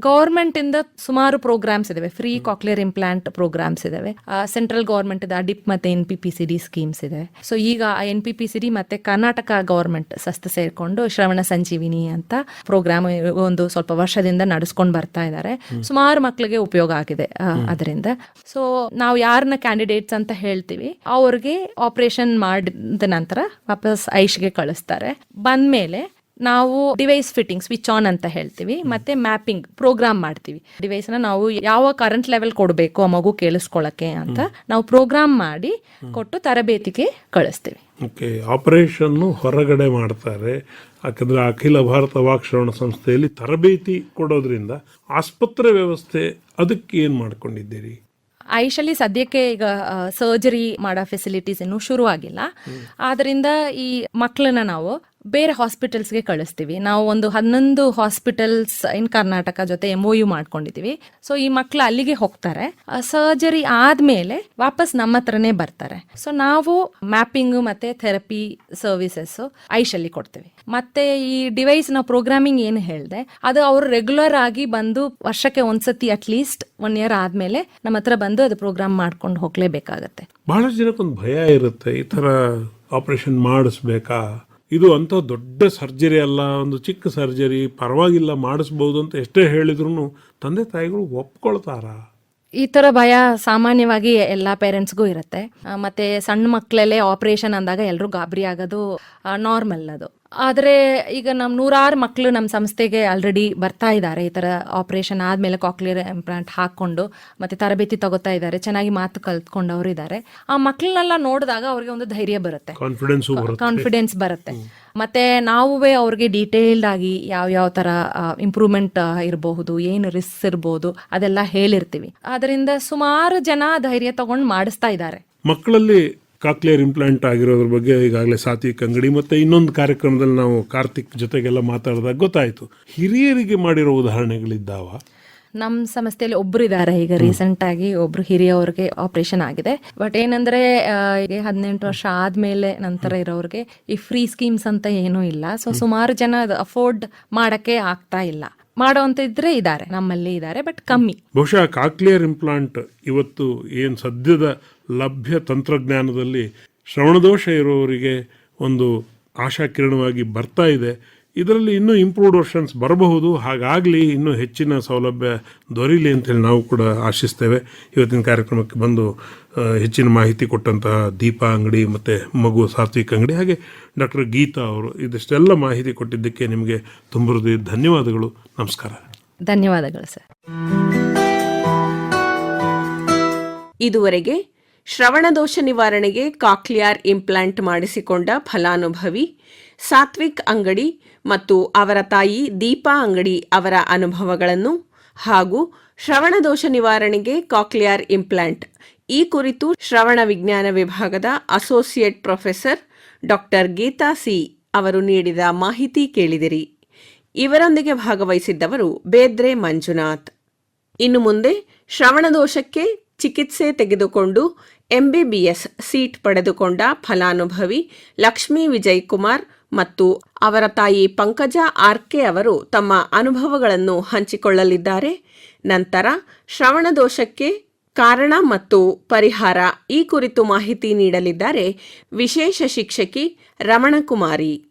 ಗೌರ್ಮೆಂಟ್ ಇಂದ ಸುಮಾರು ಪ್ರೋಗ್ರಾಮ್ಸ್ ಇದಾವೆ. ಫ್ರೀ ಕಾಕ್ಲಿಯರ್ ಇಂಪ್ಲಾಂಟ್ ಪ್ರೋಗ್ರಾಮ್ಸ್ ಇದಾವೆ. ಸೆಂಟ್ರಲ್ ಗೌರ್ಮೆಂಟ್ ಡಿಪ್ ಮತ್ತೆ N P P C D schemes ಇದೆ. ಸೊ ಈಗ N P P C D ಮತ್ತೆ ಕರ್ನಾಟಕ ಗೌರ್ಮೆಂಟ್ ಸಸ್ತ ಸೇರ್ಕೊಂಡು ಶ್ರವಣ ಸಂಜೀವಿನಿ ಅಂತ ಪ್ರೋಗ್ರಾಮ್ ಒಂದು ಸ್ವಲ್ಪ ವರ್ಷದಿಂದ ನಡೆಸ್ಕೊಂಡು ಬರ್ತಾ ಇದ್ದಾರೆ ಸುಮಾರು ಮಕ್ಕಳಿಗೆ ಉಪಯೋಗ ಆಗಿದೆ ಅದರಿಂದ. ಸೊ ನಾವು ಯಾರನ್ನ ಕ್ಯಾಂಡಿಡೇಟ್ಸ್ ಅಂತ ಹೇಳ್ತೀವಿ ಅವ್ರಿಗೆ ಆಪರೇಷನ್ ಮಾಡಿದ ನಂತರ ವಾಪಸ್ ಐಶ್ಗೆ ಕಳಿಸ್ತಾರೆ. ಬಂದ್ಮೇಲೆ ನಾವು ಡಿವೈಸ್ ಫಿಟ್ಟಿಂಗ್ ಸ್ವಿಚ್ ಆನ್ ಅಂತ ಹೇಳ್ತೀವಿ ಮತ್ತೆ ಮ್ಯಾಪಿಂಗ್ ಪ್ರೋಗ್ರಾಮ್ ಮಾಡ್ತೀವಿ. ಡಿವೈಸ್ನ ನಾವು ಯಾವ ಕರೆಂಟ್ ಲೆವೆಲ್ ಕೊಡಬೇಕು ಆ ಮಗು ಕೇಳಿಸ್ಕೊಳಕ್ಕೆ ಅಂತ ನಾವು ಪ್ರೋಗ್ರಾಮ್ ಮಾಡಿ ಕೊಟ್ಟು ತರಬೇತಿಗೆ ಕಳಿಸ್ತೀವಿ. ಓಕೆ ಆಪರೇಷನ್ನು ಹೊರಗಡೆ ಮಾಡ್ತಾರೆ. ಯಾಕಂದ್ರೆ ಅಖಿಲ ಭಾರತ ವಾಕ್ಶ್ರವಣ ಸಂಸ್ಥೆಯಲ್ಲಿ ತರಬೇತಿ ಕೊಡೋದ್ರಿಂದ ಆಸ್ಪತ್ರೆ ವ್ಯವಸ್ಥೆ ಅದಕ್ಕೆ ಏನು ಮಾಡ್ಕೊಂಡಿದ್ದೀರಿ? ಐಶಲ್ಲಿ ಸದ್ಯಕ್ಕೆ ಈಗ ಸರ್ಜರಿ ಮಾಡೋ ಫೆಸಿಲಿಟೀಸ್ ಇನ್ನೂ ಶುರು ಆಗಿಲ್ಲ ಆದ್ರಿಂದ ಈ ಮಕ್ಕಳನ್ನ ನಾವು ಬೇರೆ ಹಾಸ್ಪಿಟಲ್ಸ್ಗೆ ಕಳಿಸ್ತೀವಿ. ನಾವು ಒಂದು ಹನ್ನೊಂದು ಹಾಸ್ಪಿಟಲ್ಸ್ ಇನ್ ಕರ್ನಾಟಕ ಜೊತೆ ಎಂ ಯು ಮಾಡ್ಕೊಂಡಿದ್ದೀವಿ ಸೊ ಈ ಮಕ್ಕಳು ಅಲ್ಲಿಗೆ ಹೋಗ್ತಾರೆ. ಸರ್ಜರಿ ಆದ್ಮೇಲೆ ವಾಪಸ್ ನಮ್ಮ ಹತ್ರನೇ ಬರ್ತಾರೆ. ಸೊ ನಾವು ಮ್ಯಾಪಿಂಗ್ ಮತ್ತೆ ಥೆರಪಿ ಸರ್ವಿಸಸ್ ಐಶಲ್ಲಿ ಕೊಡ್ತೀವಿ. ಮತ್ತೆ ಈ ಡಿವೈಸ್ನ ಪ್ರೋಗ್ರಾಮಿಂಗ್ ಏನು ಹೇಳಿದೆ, ಅದು ಅವರು ರೆಗ್ಯುಲರ್ ಆಗಿ ಬಂದು ವರ್ಷಕ್ಕೆ ಒಂದ್ಸತಿ ಅಟ್ಲೀಸ್ಟ್ ಒನ್ ಇಯರ್ ಆದ್ಮೇಲೆ ನಮ್ಮ ಹತ್ರ ಬಂದು ಅದು ಪ್ರೋಗ್ರಾಮ್ ಮಾಡ್ಕೊಂಡು ಹೋಗ್ಲೇಬೇಕಾಗತ್ತೆ. ಬಹಳಷ್ಟು ಜನಕ್ಕೊಂದು ಭಯ ಇರುತ್ತೆ ಈ ಥರ ಆಪರೇಷನ್ ಮಾಡಿಸ್ಬೇಕಾ? ಇದು ಅಂತ ದೊಡ್ಡ ಸರ್ಜರಿ ಅಲ್ಲ, ಒಂದು ಚಿಕ್ಕ ಸರ್ಜರಿ, ಪರವಾಗಿಲ್ಲ, ಮಾಡಿಸ್ಬೋದು ಅಂತ ಎಷ್ಟೇ ಹೇಳಿದ್ರು ತಂದೆ ತಾಯಿಗಳು ಒಪ್ಕೊಳ್ತಾರ? ಈ ತರ ಭಯ ಸಾಮಾನ್ಯವಾಗಿ ಎಲ್ಲಾ ಪೇರೆಂಟ್ಸ್ಗೂ ಇರುತ್ತೆ. ಮತ್ತೆ ಸಣ್ಣ ಮಕ್ಕಳಲ್ಲೇ ಆಪರೇಷನ್ ಅಂದಾಗ ಎಲ್ಲರೂ ಗಾಬರಿ ಆಗೋದು ನಾರ್ಮಲ್ ಅದು. ಆದ್ರೆ ಈಗ ನಮ್ಮ ನೂರಾರು ಮಕ್ಕಳು ನಮ್ಮ ಸಂಸ್ಥೆಗೆ ಆಲ್ರೆಡಿ ಬರ್ತಾ ಇದ್ದಾರೆ. ಈ ತರ ಆಪರೇಷನ್ ಆದ್ಮೇಲೆ ಕಾಕ್ಲಿಯರ್ ಇಂಪ್ಲಾಂಟ್ ಹಾಕೊಂಡು ಮತ್ತೆ ತರಬೇತಿ ತಗೋತಾ ಇದ್ದಾರೆ. ಚೆನ್ನಾಗಿ ಮಾತು ಕಲ್ತ್ಕೊಂಡವರು ಇದ್ದಾರೆ. ಆ ಮಕ್ಕಳನ್ನೆಲ್ಲ ನೋಡಿದಾಗ ಅವ್ರಿಗೆ ಒಂದು ಧೈರ್ಯ ಬರುತ್ತೆ. ಕಾನ್ಫಿಡೆನ್ಸ್ ಬರುತ್ತೆ. ಮತ್ತೆ ನಾವುವೇ ಅವ್ರಿಗೆ ಡೀಟೇಲ್ಡ್ ಆಗಿ ಯಾವ ಯಾವ ತರ ಇಂಪ್ರೂವ್ಮೆಂಟ್ ಇರಬಹುದು ಏನು ರಿಸ್ಕ್ ಇರ್ಬೋದು ಅದೆಲ್ಲ ಹೇಳಿರ್ತೀವಿ. ಅದರಿಂದ ಸುಮಾರು ಜನ ಧೈರ್ಯ ತಗೊಂಡು ಮಾಡಿಸ್ತಾ ಇದ್ದಾರೆ. ಮಕ್ಕಳಲ್ಲಿ ಕಾಕ್ಲಿಯರ್ ಇಂಪ್ಲಾಂಟ್ ಆಗಿರೋದ್ರ ಬಗ್ಗೆ ಈಗಾಗಲೇ ಸಾತ್ವಿಕ್ ಅಂಗಡಿ ಮತ್ತೆ ಇನ್ನೊಂದು ಕಾರ್ಯಕ್ರಮದಲ್ಲಿ ನಾವು ಕಾರ್ತಿಕ್ ಜೊತೆಗೆಲ್ಲ ಮಾತಾಡಿದಾಗ ಗೊತ್ತಾಯ್ತು. ಹಿರಿಯರಿಗೆ ಮಾಡಿರೋ ಉದಾಹರಣೆಗಳಿದ್ದಾವ? ನಮ್ಮ ಸಂಸ್ಥೆಯಲ್ಲಿ ಒಬ್ರು ಇದ್ದಾರೆ ಈಗ ರೀಸೆಂಟ್ ಆಗಿ ಒಬ್ರು ಹಿರಿಯವ್ರಿಗೆ ಆಪರೇಷನ್ ಆಗಿದೆ. ಬಟ್ ಏನಂದ್ರೆ ಹದಿನೆಂಟು ವರ್ಷ ಆದ್ಮೇಲೆ ನಂತರ ಇರೋರಿಗೆ ಈ ಫ್ರೀ ಸ್ಕೀಮ್ಸ್ ಅಂತ ಏನೂ ಇಲ್ಲ. ಸೊ ಸುಮಾರು ಜನ ಅದು ಅಫೋರ್ಡ್ ಮಾಡಕ್ಕೆ ಆಗ್ತಾ ಇಲ್ಲ. ಮಾಡೋಂತ ಇದ್ರೆ ಇದ್ದಾರೆ ನಮ್ಮಲ್ಲಿ ಇದ್ದಾರೆ ಬಟ್ ಕಮ್ಮಿ. ಬಹುಶಃ ಕಾಕ್ಲಿಯರ್ ಇಂಪ್ಲಾಂಟ್ ಇವತ್ತು ಏನು ಸದ್ಯದ ಲಭ್ಯ ತಂತ್ರಜ್ಞಾನದಲ್ಲಿ ಶ್ರವಣದೋಷ ಇರುವವರಿಗೆ ಒಂದು ಆಶಾಕಿರಣವಾಗಿ ಬರ್ತಾ ಇದೆ. ಇದರಲ್ಲಿ ಇನ್ನೂ ಇಂಪ್ರೂವ್ಡ್ ವರ್ಷನ್ಸ್ ಬರಬಹುದು. ಹಾಗಾಗಲಿ ಇನ್ನೂ ಹೆಚ್ಚಿನ ಸೌಲಭ್ಯ ದೊರೀಲಿ ಅಂತೇಳಿ ನಾವು ಕೂಡ ಆಶಿಸ್ತೇವೆ. ಇವತ್ತಿನ ಕಾರ್ಯಕ್ರಮಕ್ಕೆ ಬಂದು ಹೆಚ್ಚಿನ ಮಾಹಿತಿ ಕೊಟ್ಟಂತಹ ದೀಪಾ ಅಂಗಡಿ ಮತ್ತು ಮಗು ಸಾತ್ವಿಕ್ ಅಂಗಡಿ ಹಾಗೆ ಡಾಕ್ಟರ್ ಗೀತಾ ಅವರು ಇದಿಷ್ಟೆಲ್ಲ ಮಾಹಿತಿ ಕೊಟ್ಟಿದ್ದಕ್ಕೆ ನಿಮಗೆ ತುಂಬ ಧನ್ಯವಾದಗಳು. ನಮಸ್ಕಾರ. ಧನ್ಯವಾದಗಳು ಸರ್. ಇದುವರೆಗೆ ಶ್ರವಣದೋಷ ನಿವಾರಣೆಗೆ ಕಾಕ್ಲಿಯಾರ್ ಇಂಪ್ಲಾಂಟ್ ಮಾಡಿಸಿಕೊಂಡ ಫಲಾನುಭವಿ, ಸಾತ್ವಿಕ್ ಅಂಗಡಿ ಮತ್ತು ಅವರ ತಾಯಿ ದೀಪಾ ಅಂಗಡಿ ಅವರ ಅನುಭವಗಳನ್ನು ಹಾಗೂ ಶ್ರವಣದೋಷ ನಿವಾರಣೆಗೆ ಕಾಕ್ಲಿಯಾರ್ ಇಂಪ್ಲಾಂಟ್. ಈ ಕುರಿತು ಶ್ರವಣ ವಿಜ್ಞಾನ ವಿಭಾಗದ associate professor doctor Geetha C ಅವರು ನೀಡಿದ ಮಾಹಿತಿ ಕೇಳಿದಿರಿ. ಇವರೊಂದಿಗೆ ಭಾಗವಹಿಸಿದ್ದವರು ಬೇದ್ರೆ ಮಂಜುನಾಥ್. ಇನ್ನು ಮುಂದೆ ಶ್ರವಣದೋಷಕ್ಕೆ ಚಿಕಿತ್ಸೆ ತೆಗೆದುಕೊಂಡು ಎಂಬಿಬಿಎಸ್ ಸೀಟ್ ಪಡೆದುಕೊಂಡ ಫಲಾನುಭವಿ ಲಕ್ಷ್ಮೀ ವಿಜಯ್ ಕುಮಾರ್ ಮತ್ತು ಅವರ ತಾಯಿ ಪಂಕಜ ಆರ್ಕೆ ಅವರು ತಮ್ಮ ಅನುಭವಗಳನ್ನು ಹಂಚಿಕೊಳ್ಳಲಿದ್ದಾರೆ. ನಂತರ ಶ್ರವಣದೋಷಕ್ಕೆ ಕಾರಣ ಮತ್ತು ಪರಿಹಾರ ಈ ಕುರಿತು ಮಾಹಿತಿ ನೀಡಲಿದ್ದಾರೆ. ವಿಶೇಷ ಶಿಕ್ಷಕಿ ರಮಣಕುಮಾರಿ.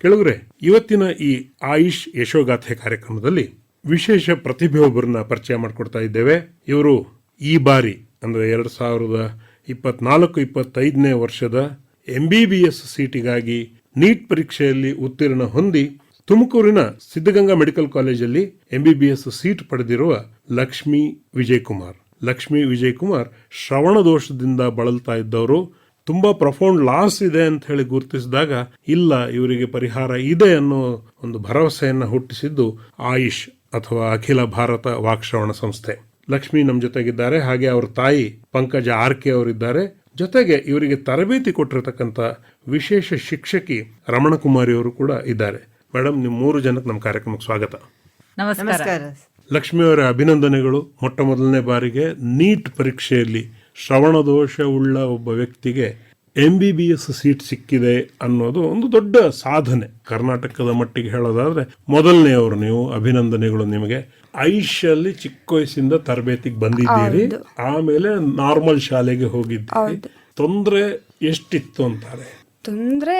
ಕೆಳಗರೆ, ಇವತ್ತಿನ ಈ ಆಯುಷ್ ಯಶೋಗಾಥೆ ಕಾರ್ಯಕ್ರಮದಲ್ಲಿ ವಿಶೇಷ ಪ್ರತಿಭೆ ಒಬ್ಬರನ್ನ ಪರಿಚಯ ಮಾಡಿಕೊಡ್ತಾ ಇದ್ದೇವೆ. ಇವರು ಈ ಬಾರಿ, ಅಂದ್ರೆ ಎರಡು ಸಾವಿರದ ಇಪ್ಪತ್ನಾಲ್ಕು, ಇಪ್ಪತ್ತೈದನೇ ವರ್ಷದ ಎಂ ಬಿ ಬಿ ಎಸ್ ಸೀಟಿಗಾಗಿ ನೀಟ್ ಪರೀಕ್ಷೆಯಲ್ಲಿ ಉತ್ತೀರ್ಣ ಹೊಂದಿ ತುಮಕೂರಿನ ಸಿದ್ಧಗಂಗಾ ಮೆಡಿಕಲ್ ಕಾಲೇಜಲ್ಲಿ M B B S seat ಪಡೆದಿರುವ ಲಕ್ಷ್ಮೀ ವಿಜಯ್ ಕುಮಾರ್ ಲಕ್ಷ್ಮೀ ವಿಜಯ್ ಕುಮಾರ್ ಶ್ರವಣ ದೋಷದಿಂದ ಬಳಲ್ತಾ ಇದ್ದವರು. ತುಂಬಾ ಪ್ರಫೌಂಡ್ ಲಾಸ್ ಇದೆ ಅಂತ ಹೇಳಿ ಗುರುತಿಸಿದಾಗ, ಇಲ್ಲ, ಇವರಿಗೆ ಪರಿಹಾರ ಇದೆ ಅನ್ನೋ ಒಂದು ಭರವಸೆಯನ್ನು ಹುಟ್ಟಿಸಿದ್ದು ಆಯುಷ್. ಅಥವಾ ಅಖಿಲ ಭಾರತ ವಾಕ್ಶ್ರವಣ ಸಂಸ್ಥೆ. ಲಕ್ಷ್ಮಿ ನಮ್ಮ ಜೊತೆಗಿದ್ದಾರೆ ಹಾಗೆ ಅವ್ರ ತಾಯಿ ಪಂಕಜ ಆರ್ಕೆ ಅವರಿದ್ದಾರೆ. ಜೊತೆಗೆ ಇವರಿಗೆ ತರಬೇತಿ ಕೊಟ್ಟಿರತಕ್ಕಂಥ ವಿಶೇಷ ಶಿಕ್ಷಕಿ ರಮಣಕುಮಾರಿ ಅವರು ಕೂಡ ಇದ್ದಾರೆ. ಮೇಡಮ್ ನಿಮ್ಮ ಮೂರು ಜನಕ್ಕೆ ನಮ್ಮ ಕಾರ್ಯಕ್ರಮಕ್ಕೆ ಸ್ವಾಗತ. ನಮಸ್ಕಾರ. ಲಕ್ಷ್ಮಿ ಅವರ ಅಭಿನಂದನೆಗಳು. ಮೊಟ್ಟ ಮೊದಲನೇ ಬಾರಿಗೆ ನೀಟ್ ಪರೀಕ್ಷೆಯಲ್ಲಿ ಶ್ರವಣ ಉಳ್ಳ ಒಬ್ಬ ವ್ಯಕ್ತಿಗೆ M B B S seat ಸಿಕ್ಕಿದೆ ಅನ್ನೋದು ಒಂದು ದೊಡ್ಡ ಸಾಧನೆ. ಕರ್ನಾಟಕದ ಮಟ್ಟಿಗೆ ಹೇಳೋದಾದ್ರೆ ಮೊದಲನೆಯವರು ನೀವು ಅಭಿನಂದನೆಗಳು ನಿಮಗೆ. ಐಷಲ್ಲಿ ಚಿಕ್ಕ ವಯಸ್ಸಿಂದ ತರಬೇತಿಗೆ ಬಂದಿದ್ದೀರಿ. ಆಮೇಲೆ ನಾರ್ಮಲ್ ಶಾಲೆಗೆ ಹೋಗಿದ್ದೀರಿ ತೊಂದರೆ ಎಷ್ಟಿತ್ತು ಅಂತಾರೆ? ತೊಂದ್ರೆ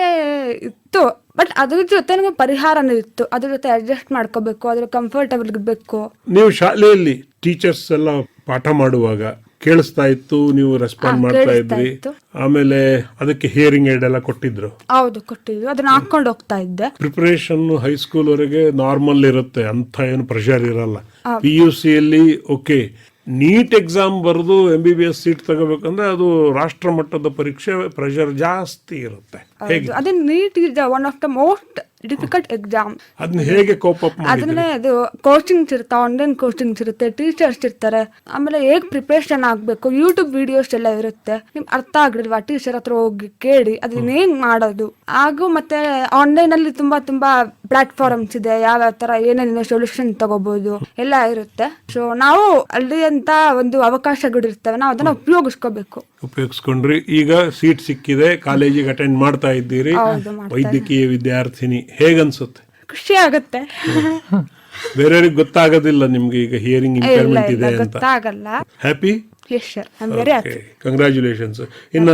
ಇತ್ತು. ಬಟ್ ಅದ್ರ ಜೊತೆ ನಮಗೆ ಪರಿಹಾರನೂ ಇತ್ತು. ಅದ್ರ ಜೊತೆ ಅಡ್ಜಸ್ಟ್ ಮಾಡ್ಕೋಬೇಕು ಅದ್ರ ಕಂಫರ್ಟಬಲ್ ಇರಬೇಕು. ನೀವು ಶಾಲೆಯಲ್ಲಿ ಟೀಚರ್ಸ್ ಎಲ್ಲ ಪಾಠ ಮಾಡುವಾಗ ಕೇಳಿಸ್ತಾ ಇತ್ತು ನೀವು ರೆಸ್ಪಾಂಡ್ ಮಾಡ್ತಾ ಇದ್ವಿ ಇದ್ರಿ. ಆಮೇಲೆ ಅದಕ್ಕೆ ಹಿಯರಿಂಗ್ ಏಡ್ ಎಲ್ಲ ಕೊಟ್ಟಿದ್ರು. ಹೌದು ಕೊಟ್ಟಿದ್ವಿ ಅದನ್ನ ಹಾಕೊಂಡು ಹೋಗ್ತಾ ಇದ್ದೆ. ಪ್ರಿಪರೇಷನ್ ಹೈಸ್ಕೂಲ್ ವರೆಗೆ ನಾರ್ಮಲ್ ಇರುತ್ತೆ ಅಂತ ಏನು ಪ್ರೆಷರ್ ಇರಲ್ಲ. ಪಿ ಯು ಸಿಯಲ್ಲಿ ಓಕೆ ನೀಟ್ ಎಕ್ಸಾಮ್ ಬರೆದು M B B S seat ತಗೋಬೇಕಂದ್ರೆ ಅದು ರಾಷ್ಟ್ರ ಮಟ್ಟದ ಪರೀಕ್ಷೆ ಪ್ರೆಷರ್ ಜಾಸ್ತಿ ಇರುತ್ತೆ. ಅದೇ NEET is one of the most difficult exam ಅದನ್ನ ಹೇಗೆ ಕೋಪ್ ಅಪ್ ಅದನ್ನೇ ಅದು ಕೋಚಿಂಗ್ಸ್ ಇರುತ್ತೆ ಆನ್ಲೈನ್ ಕೋಚಿಂಗ್ಸ್ ಇರುತ್ತೆ ಟೀಚರ್ಸ್ ಇರ್ತಾರೆ. ಆಮೇಲೆ ಹೇಗ್ ಪ್ರಿಪರೇಷನ್ ಆಗ್ಬೇಕು? ಯೂಟ್ಯೂಬ್ ವಿಡಿಯೋಸ್ ಎಲ್ಲ ಇರುತ್ತೆ. ನಿಮ್ಗೆ ಅರ್ಥ ಆಗಿಲ್ವಾ ಟೀಚರ್ ಹತ್ರ ಹೋಗಿ ಕೇಳಿ ಅದನ್ನ ಹೇಗ್ ಮಾಡೋದು? ಹಾಗೂ ಮತ್ತೆ ಆನ್ಲೈನ್ ಅಲ್ಲಿ ತುಂಬಾ ತುಂಬಾ ಪ್ಲಾಟ್ಫಾರ್ಮ್ಸ್ ಇದೆ ಯಾವ ತರ ಏನೇನೋ ಸೊಲ್ಯೂಷನ್ ತಗೋಬಹುದು ಎಲ್ಲ ಇರುತ್ತೆ. ಸೊ ನಾವು ಅಲ್ಲಿ ಅಂತ ಒಂದು ಅವಕಾಶಗಳು ಇರ್ತವೆ. ನಾವು ಅದನ್ನ ಉಪಯೋಗಿಸ್ಕೋಬೇಕು. ಉಪಯೋಗಿಸ್ಕೊಂಡ್ರಿ ಈಗ ಸೀಟ್ ಸಿಕ್ಕಿದೆ ಕಾಲೇಜಿಗೆ ಅಟೆಂಡ್ ಮಾಡ್ತಾ ಇದ್ದೀರಿ. ಹೌದು, ಮಾಡ್ತಾ ವೈದ್ಯಕೀಯ ವಿದ್ಯಾರ್ಥಿನಿ ಹೇಗನ್ಸುತ್ತೆ? ಖುಷಿ ಆಗುತ್ತೆ. ಬೇರೆಯವ್ರಿಗೆ ಗೊತ್ತಾಗೋದಿಲ್ಲ ನಿಮ್ಗೆ ಈಗ ಹಿಯರಿಂಗ್ ಇಲ್ಲ ಇಂಪೇರ್ಮೆಂಟ್ ಇಲ್ಲ ಇದೆ ಅಂತ. ಗೊತ್ತಾಗಲ್ಲ. Happy yes sir I very happy congratulations ಇನ್ನ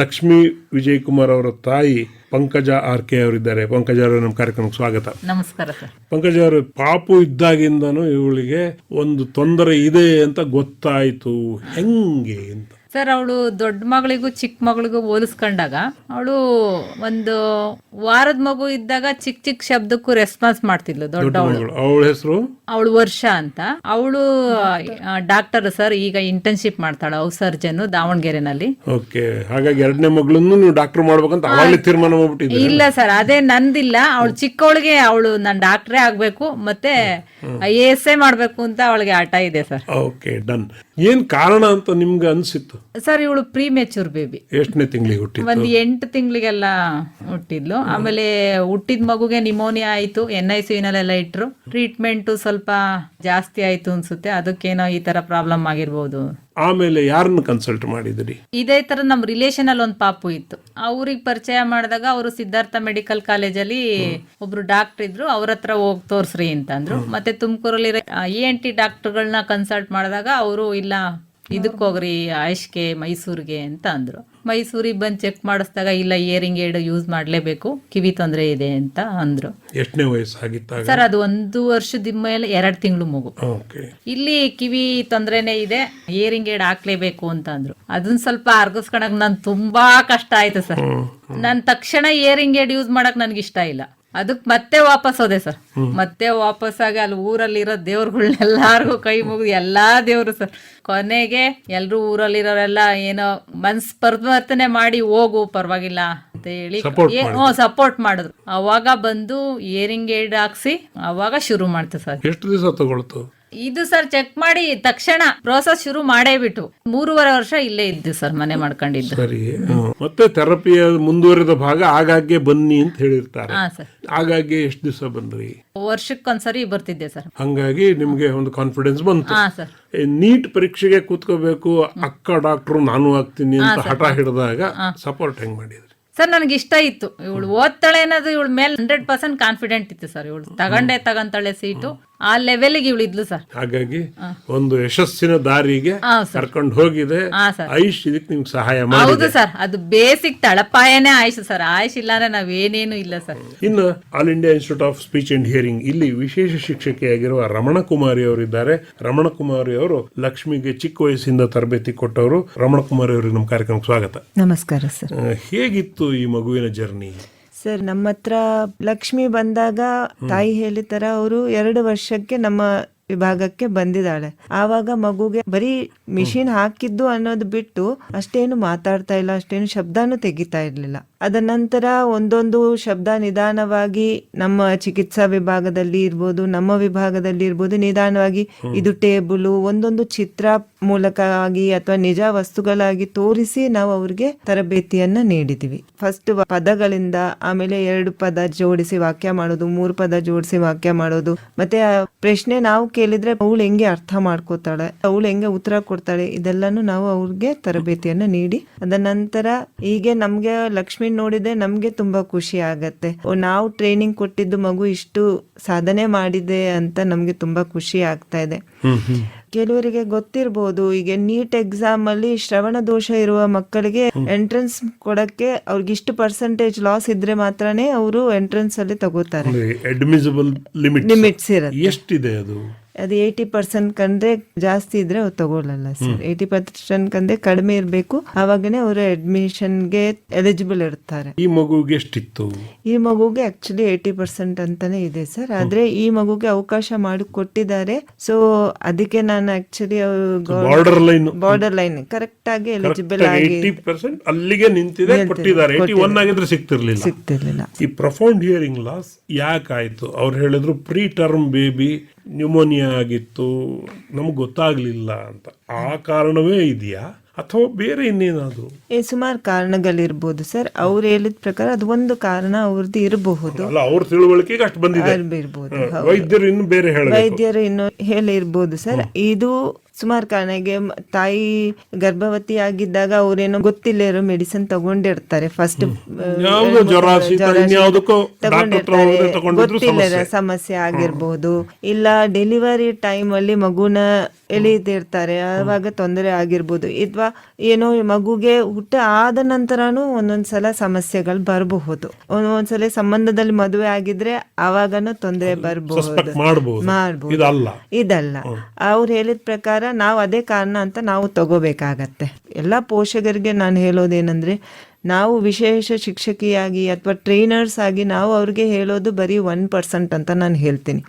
ಲಕ್ಷ್ಮಿ ವಿಜಯ್ ಕುಮಾರ್ ಅವರ ತಾಯಿ ಪಂಕಜ ಆರ್ ಕೆ ಅವರಿದ್ದಾರೆ. ಪಂಕಜ ಅವರ ನಮ್ಮ ಕಾರ್ಯಕ್ರಮಕ್ಕೆ ಸ್ವಾಗತ. ನಮಸ್ಕಾರ ಸರ್ ಪಂಕಜ ಅವರು ಪಾಪು ಇದ್ದಾಗಿಂದನು ಇವಳಿಗೆ ಒಂದು ತೊಂದರೆ ಇದೆ ಅಂತ ಗೊತ್ತಾಯ್ತು. ಹೆಂಗೆ ಅಂತ? ಸರ್ ಅವಳು ದೊಡ್ಡ ಮಗಳಿಗೂ ಚಿಕ್ಕ ಮಗಳಿಗೂ ಹೋಲಿಸ್ಕೊಂಡಾಗ ಅವಳು ಒಂದು ವಾರದ ಮಗು ಇದ್ದಾಗ ಚಿಕ್ಕ ಚಿಕ್ಕ ಶಬ್ದಕ್ಕೂ ರೆಸ್ಪಾನ್ಸ್ ಮಾಡ್ತಿದ್ಲು ದೊಡ್ಡವಳು. ಅವಳ ಹೆಸರು? ಅವಳು ವರ್ಷ ಅಂತ. ಅವಳು ಡಾಕ್ಟರ್ ಸರ್ ಈಗ ಇಂಟರ್ನ್ಶಿಪ್ ಮಾಡ್ತಾಳ ಅವ್ ಸರ್ಜನ್ ದಾವಣಗೆರೆನಲ್ಲಿ. ಓಕೆ ಹಾಗಾಗಿ ಎರಡನೇ ಮಗಳನ್ನು ನೀವು ಡಾಕ್ಟರ್ ಮಾಡ್ಬೇಕಂತ ಅವಾಗಲೇ ತೀರ್ಮಾನ ಮಾಡ್ಬಿಟ್ಟಿದ್ದೀರಿ? ಇಲ್ಲ ಸರ್ ಅದೇ ನಂದಿಲ್ಲ. ಅವಳು ಚಿಕ್ಕವಳಿಗೆ ಅವಳು ನಾನು ಡಾಕ್ಟ್ರೇ ಆಗ್ಬೇಕು ಮತ್ತೆ ಐ ಎ ಎಸ್ ಎ ಮಾಡ್ಬೇಕು ಅಂತ ಅವಳಿಗೆ ಆಟ ಇದೆ ಸರ್ ಓಕೆ ಡನ್ ಏನ್ ಕಾರಣ ಅಂತ ನಿಮ್ಗೆ ಅನ್ಸಿತ್ತು? ಸರ್ ಇವಳು ಪ್ರೀ ಮೆಚೂರ್ ಬೇಬಿ ಎಷ್ಟನೇ ತಿಂಗಳಿಗೆ ಹುಟ್ಟಿ ಒಂದು ಎಂಟು ತಿಂಗಳಿಗೆಲ್ಲ ಹುಟ್ಟಿದ್ಲು. ಆಮೇಲೆ ಹುಟ್ಟಿದ ಮಗುಗೆ ನಿಮೋನಿಯಾ ಆಯ್ತು. ಎನ್ ಐ ಸಿ ನಲ್ಲೆಲ್ಲ ಇಟ್ರು. ಟ್ರೀಟ್ಮೆಂಟ್ ಸ್ವಲ್ಪ ಜಾಸ್ತಿ ಆಯ್ತು ಅನ್ಸುತ್ತೆ. ಅದಕ್ಕೇನೋ ಈ ತರ ಪ್ರಾಬ್ಲಮ್ ಆಗಿರ್ಬೋದು. ಆಮೇಲೆ ಯಾರನ್ನ ಕನ್ಸಲ್ಟ್ ಮಾಡಿದ್ರಿ? ಇದೇ ತರ ನಮ್ ರಿಲೇಷನ್ ಅಲ್ಲಿ ಒಂದ್ ಪಾಪು ಇತ್ತು. ಅವ್ರಿಗೆ ಪರಿಚಯ ಮಾಡಿದಾಗ ಅವರು ಸಿದ್ಧಾರ್ಥ ಮೆಡಿಕಲ್ ಕಾಲೇಜಲ್ಲಿ ಒಬ್ರು ಡಾಕ್ಟರ್ ಇದ್ರು. ಅವ್ರ ಹತ್ರ ಹೋಗಿ ತೋರ್ಸ್ರಿ ಅಂತಂದ್ರು. ಮತ್ತೆ ತುಮಕೂರಲ್ಲಿ ಇ ಎನ್ ಟಿ ಡಾಕ್ಟರ್ಗಳನ್ನ ಕನ್ಸಲ್ಟ್ ಮಾಡಿದಾಗ ಅವರು ಇಲ್ಲ ಇದಕ್ಕೆ ಹೋಗ್ರಿ ಆಯುಷ್ಗೆ ಮೈಸೂರಿಗೆ ಅಂತ ಅಂದ್ರು. ಮೈಸೂರಿಗೆ ಬಂದು ಚೆಕ್ ಮಾಡಿಸಿದಾಗ ಇಲ್ಲ ಇಯರಿಂಗ್ ಏಡ್ ಯೂಸ್ ಮಾಡಲೇಬೇಕು ಕಿವಿ ತೊಂದರೆ ಇದೆ ಅಂತ ಅಂದ್ರು. ಎಷ್ಟನೇ ವಯಸ್ಸಾಗಿತ್ತು ಸರ್ ಅದು ಒಂದು ವರ್ಷದ ಮೇಲೆ ಎರಡು ತಿಂಗಳು ಮಗು. ಇಲ್ಲಿ ಕಿವಿ ತೊಂದರೆನೇ ಇದೆ ಇಯರಿಂಗ್ ಏಡ್ ಹಾಕ್ಲೇಬೇಕು ಅಂತ ಅಂದ್ರು. ಅದನ್ನ ಸ್ವಲ್ಪ ಅರ್ಗಿಸ್ಕೊಳಕ್ ನನ್ ತುಂಬಾ ಕಷ್ಟ ಆಯ್ತು ಸರ್. ನಾನು ತಕ್ಷಣ ಇಯರಿಂಗ್ ಏಡ್ ಯೂಸ್ ಮಾಡಕ್ ನನ್ಗೆ ಇಷ್ಟ ಇಲ್ಲ. ಅದಕ್ ಮತ್ತೆ ವಾಪಸ್ ಹೋದೆ ಸರ್. ಮತ್ತೆ ವಾಪಸ್ ಆಗಿ ಅಲ್ಲಿ ಊರಲ್ಲಿರೋ ದೇವ್ರುಗಳ್ನೆಲ್ಲಾರ್ಗು ಕೈ ಮುಗಿದು ಎಲ್ಲಾ ದೇವ್ರು ಸರ್. ಕೊನೆಗೆ ಎಲ್ರು ಊರಲ್ಲಿರೋರೆಲ್ಲ ಏನೋ ಮನ್ಸ್ ಪರಿವರ್ತನೆ ಮಾಡಿ ಹೋಗು ಪರವಾಗಿಲ್ಲ ಅಂತ ಹೇಳಿ ಏನೋ ಸಪೋರ್ಟ್ ಮಾಡಿದ್ರು. ಅವಾಗ ಬಂದು ಏರಿಂಗ್ ಏಡ್ ಹಾಕ್ಸಿ ಅವಾಗ ಶುರು ಮಾಡ್ತೇವೆ ಸರ್. ಎಷ್ಟು ದಿವಸ ತಗೊಳ್ತು? ಇದು ಸರ್ ಚೆಕ್ ಮಾಡಿ ತಕ್ಷಣ ಪ್ರೋಸೆಸ್ ಶುರು ಮಾಡೇ ಬಿಟ್ಟು ಮೂರುವರೆ ವರ್ಷ ಇಲ್ಲೇ ಇದ್ದು ಸರ್ ಮನೆ ಮಾಡ್ಕೊಂಡಿದ್ದು. ಸರಿ. ಮತ್ತೆ ಥೆರಪಿಯ ಮುಂದುವರಿದ ಭಾಗ ಆಗಾಗ್ಗೆ ಬನ್ನಿ ಅಂತ ಹೇಳಿರ್ತಾರೆ. ಹಾ ಸರ್. ಆಗಾಗ್ಗೆ ಎಷ್ಟು ದಿವಸ ಬಂದ್ರಿ ವರ್ಷಕ್ಕೊಂದ್ಸರಿ ಬರ್ತಿದ್ದೆ ಸರ್. ಹಂಗಾಗಿ ನಿಮ್ಗೆ ಒಂದು ಕಾನ್ಫಿಡೆನ್ಸ್ ಬಂತು. ಹಾ ಸರ್. ನೀಟ್ ಪರೀಕ್ಷೆಗೆ ಕೂತ್ಕೋಬೇಕು ಅಕ್ಕ ಡಾಕ್ಟ್ರು ನಾನು ಆಗ್ತೀನಿ ಅಂತ ಹಠ ಹಿಡಿದಾಗ ಸಪೋರ್ಟ್ ಹೆಂಗ್ ಮಾಡಿದ್ರಿ? ಸರ್ ನನಗೆ ಇಷ್ಟ ಇತ್ತು. ಇವಳು ಓದ್ತಾಳೆ ಅನ್ನೋದು ಇವಳ ಮೇಲೆ ಹಂಡ್ರೆಡ್ ಪರ್ಸೆಂಟ್ ಕಾನ್ಫಿಡೆಂಟ್ ಇತ್ತು ಸರ್. ಇವಳು ತಗೊಂಡೇ ತಗೊಂತಾಳೆ ಸೀಟು. ಆ ಲೆವೆಲ್ಗೆ ಇಳಿದ್ಲು ಸರ್ ಹಾಗಾಗಿ ಒಂದು ಯಶಸ್ಸಿನ ದಾರಿಗೆ. ಕರ್ಕೊಂಡು ಹೋಗಿದೆ. ಆಯುಷ್ ಐಶ್ ಇದಕ್ಕೆ ನಿಮ್ಗೆ ಸಹಾಯ ಹೌದು ಮಾಡಿದೆ ಸರ್ ಅದು ಬೇಸಿಕ್ ತಳಪಾಯನೇ ಆಯುಷ್ ಸರ್ ಆಯುಷ್ ಇಲ್ಲ ಅಂದ್ರೆ ನಾವೇನೇನು ಇಲ್ಲ ಸರ್ ಇನ್ನು All India Institute of Speech and Hearing ಇಲ್ಲಿ ವಿಶೇಷ ಶಿಕ್ಷಕಿಯಾಗಿರುವ ರಮಣ ಕುಮಾರಿ ಅವರಿದ್ದಾರೆ. ರಮಣ ಕುಮಾರಿ ಅವರು ಲಕ್ಷ್ಮಿಗೆ ಚಿಕ್ಕ ವಯಸ್ಸಿಂದ ತರಬೇತಿ ಕೊಟ್ಟವರು. ರಮಣ ಕುಮಾರಿ ಅವರಿಗೆ ನಮ್ಮ ಕಾರ್ಯಕ್ರಮಕ್ಕೆ ಸ್ವಾಗತ. ನಮಸ್ಕಾರ ಸರ್ ಹೇಗಿತ್ತು ಈ ಮಗುವಿನ ಜರ್ನಿ ಸರ್ ನಮ್ಮ ಹತ್ರ ಲಕ್ಷ್ಮಿ ಬಂದಾಗ ತಾಯಿ ಹೇಳಿದ ತರ ಅವರು ಎರಡು ವರ್ಷಕ್ಕೆ ನಮ್ಮ ವಿಭಾಗಕ್ಕೆ ಬಂದಿದ್ದಾಳೆ. ಆವಾಗ ಮಗುಗೆ ಬರೀ ಮಿಷಿನ್ ಹಾಕಿದ್ದು ಅನ್ನೋದು ಬಿಟ್ಟು ಅಷ್ಟೇನು ಮಾತಾಡ್ತಾ ಇಲ್ಲ ಅಷ್ಟೇನು ಶಬ್ದನೂ ತೆಗಿತಾ ಇರ್ಲಿಲ್ಲ. ಅದ ನಂತರ ಒಂದೊಂದು ಶಬ್ದ ನಿಧಾನವಾಗಿ ನಮ್ಮ ಚಿಕಿತ್ಸಾ ವಿಭಾಗದಲ್ಲಿ ಇರ್ಬೋದು ನಮ್ಮ ವಿಭಾಗದಲ್ಲಿ ಇರ್ಬೋದು ನಿಧಾನವಾಗಿ ಇದು ಟೇಬಲು ಒಂದೊಂದು ಚಿತ್ರ ಮೂಲಕವಾಗಿ ಅಥವಾ ನಿಜ ವಸ್ತುಗಳಾಗಿ ತೋರಿಸಿ ನಾವು ಅವ್ರಿಗೆ ತರಬೇತಿಯನ್ನ ನೀಡಿದೀವಿ ಫಸ್ಟ್ ಪದಗಳಿಂದ ಆಮೇಲೆ ಎರಡು ಪದ ಜೋಡಿಸಿ ವಾಕ್ಯ ಮಾಡೋದು ಮೂರು ಪದ ಜೋಡಿಸಿ ವಾಕ್ಯ ಮಾಡೋದು. ಮತ್ತೆ ಆ ಪ್ರಶ್ನೆ ನಾವು ಕೇಳಿದ್ರೆ ಅವಳು ಹೆಂಗೆ ಅರ್ಥ ಮಾಡ್ಕೋತಾಳೆ ಅವಳು ಹೆಂಗೆ ಉತ್ತರ ಕೊಡ್ತಾಳೆ ಇದೆಲ್ಲಾನು ನಾವು ಅವ್ರಿಗೆ ತರಬೇತಿಯನ್ನ ನೀಡಿ. ಅದ ನಂತರ ಹೀಗೆ ನಮ್ಗೆ ಲಕ್ಷ್ಮಿ ನೋಡಿದ್ರೆ ನಮ್ಗೆ ತುಂಬಾ ಖುಷಿ ಆಗತ್ತೆ. ನಾವು ಟ್ರೈನಿಂಗ್ ಕೊಟ್ಟಿದ್ದು ಮಗು ಇಷ್ಟು ಸಾಧನೆ ಮಾಡಿದೆ ಅಂತ ನಮ್ಗೆ ತುಂಬಾ ಖುಷಿ ಆಗ್ತಾ ಇದೆ. ಕೆಲವರಿಗೆ ಗೊತ್ತಿರ್ಬೋದು ಈಗ ನೀಟ್ ಎಕ್ಸಾಮ್ ಅಲ್ಲಿ ಶ್ರವಣ ದೋಷ ಇರುವ ಮಕ್ಕಳಿಗೆ ಎಂಟ್ರೆನ್ಸ್ ಕೊಡಕ್ಕೆ ಅವ್ರಿಗೆ ಇಷ್ಟು ಪರ್ಸೆಂಟೇಜ್ ಲಾಸ್ ಇದ್ರೆ ಮಾತ್ರನೇ ಅವರು ಎಂಟ್ರೆನ್ಸ್ ಅಲ್ಲಿ ತಗೋತಾರೆ. ಲಿಮಿಟ್ಸ್ ಇರುತ್ತೆ. ಎಷ್ಟಿದೆ ಅದು? ಅದು ಏಯ್ಟಿ ಪರ್ಸೆಂಟ್ ಕಂಡ್ರೆ ಜಾಸ್ತಿ ಇದ್ರೆ ಅವ್ರು ತಗೊಳ್ಳಲ್ಲ ಸರ್ ಏಯ್ಟಿ ಪರ್ಸೆಂಟ್ ಕಂಡ್ರೆ ಕಡಿಮೆ ಇರಬೇಕು. ಆವಾಗನೇ ಅವರು ಅಡ್ಮಿಷನ್ಗೆ ಎಲಿಜಿಬಲ್ ಇರ್ತಾರೆ. ಈ ಮಗುಗೆ ಎಷ್ಟಿತ್ತು? ಈ ಮಗುಗೆ ಆಕ್ಚುಲಿ ಏಯ್ಟಿ ಪರ್ಸೆಂಟ್ ಅಂತಾನೆ ಇದೆ ಸರ್ ಆದ್ರೆ ಈ ಮಗುಗೆ ಅವಕಾಶ ಮಾಡಿ ಕೊಟ್ಟಿದ್ದಾರೆ. ಸೊ ಅದಕ್ಕೆ ನಾನು actually border line border line correct ಆಗಿ ಎಲಿಜಿಬಲ್ ಆಗಿ ಏಯ್ಟಿ ಪರ್ಸೆಂಟ್ ಅಲ್ಲಿಗೆ ನಿಂತಿದೆ ಕೊಟ್ಟಿದ್ದಾರೆ. ಏಯ್ಟಿ ಒನ್ ಆಗಿದ್ರೆ ಸಿಗ್ತಿರ್ಲಿಲ್ಲ. ಸಿಗ್ತಿರ್ಲಿಲ್ಲ. ಈ ಪ್ರೊಫೌಂಡ್ ಹಿಯರಿಂಗ್ ಲಾಸ್ ಯಾಕಾಯ್ತು? ಅವ್ರು ಹೇಳಿದ್ರು ಪ್ರೀ ಟರ್ಮ್ ಬೇಬಿ ನ್ಯೂಮೋನಿಯಾ ಆಗಿತ್ತು ನಮ್ಗೆ ಗೊತ್ತಾಗ್ಲಿಲ್ಲ ಅಂತ. ಆ ಕಾರಣವೇ ಇದೆಯಾ? ಅಥವಾ ಬೇರೆ ಇನ್ನೇನಾದರೂ? ಏ ಸುಮಾರು ಕಾರಣಗಳಿರ್ಬೋದು ಸರ್. ಅವ್ರು ಹೇಳಿದ ಪ್ರಕಾರ ಅದು ಒಂದು ಕಾರಣ ಅವ್ರದ್ದು ಇರಬಹುದು. ಅಲ್ಲ ಅವ್ರ ತಿಳುವಳಿಕೆಗೆ ಅಷ್ಟು ಬಂದಿದೆ. ಇರ್ಬೋದು ವೈದ್ಯರು ಇನ್ನು ಬೇರೆ ವೈದ್ಯರು ಇನ್ನು ಹೇಳಿರ್ಬೋದು ಸರ್. ಇದು ಸುಮಾರು ಕಾರಣ ತಾಯಿ ಗರ್ಭವತಿ ಆಗಿದ್ದಾಗ ಅವ್ರೇನೋ ಗೊತ್ತಿಲ್ಲ ಇರೋ ಮೆಡಿಸಿನ್ ತಗೊಂಡಿರ್ತಾರೆ. ಫಸ್ಟ್ ಗೊತ್ತಿಲ್ಲ ಸಮಸ್ಯೆ. ಆಗಿರ್ಬೋದು. ಇಲ್ಲ ಡೆಲಿವರಿ ಟೈಮ್ ಅಲ್ಲಿ ಮಗುನ ಎಳಿತಿರ್ತಾರೆ. ಆವಾಗ ತೊಂದರೆ ಆಗಿರ್ಬೋದು. ಅಥವಾ ಏನೋ ಮಗುಗೆ ಹುಟ್ಟ ಆದ ನಂತರನೂ ಒಂದೊಂದ್ಸಲ ಸಮಸ್ಯೆಗಳು ಬರಬಹುದು. ಒಂದೊಂದ್ಸಲ ಸಂಬಂಧದಲ್ಲಿ ಮದುವೆ ಆಗಿದ್ರೆ ಆವಾಗನು ತೊಂದರೆ ಬರಬಹುದು. ಮಾಡಬಹುದು. ಇದಲ್ಲ. ಅವ್ರು ಹೇಳಿದ ಪ್ರಕಾರ ನಾವು ಅದೇ ಕಾರಣ ಅಂತ ನಾವು ತಗೋಬೇಕಾಗತ್ತೆ. ಎಲ್ಲ ಪೋಷಕರಿಗೆ ನಾನು ಹೇಳೋದೇನೆಂದರೆ ನಾವು ವಿಶೇಷ ಶಿಕ್ಷಕಿಯಾಗಿ ಅಥವಾ ಟ್ರೈನರ್ಸ್ ಆಗಿ ನಾವು ಅವ್ರಿಗೆ ಹೇಳೋದು ಬರೀ ಒನ್ ಪರ್ಸೆಂಟ್ ಅಂತ ನಾನು ಹೇಳ್ತೀನಿ.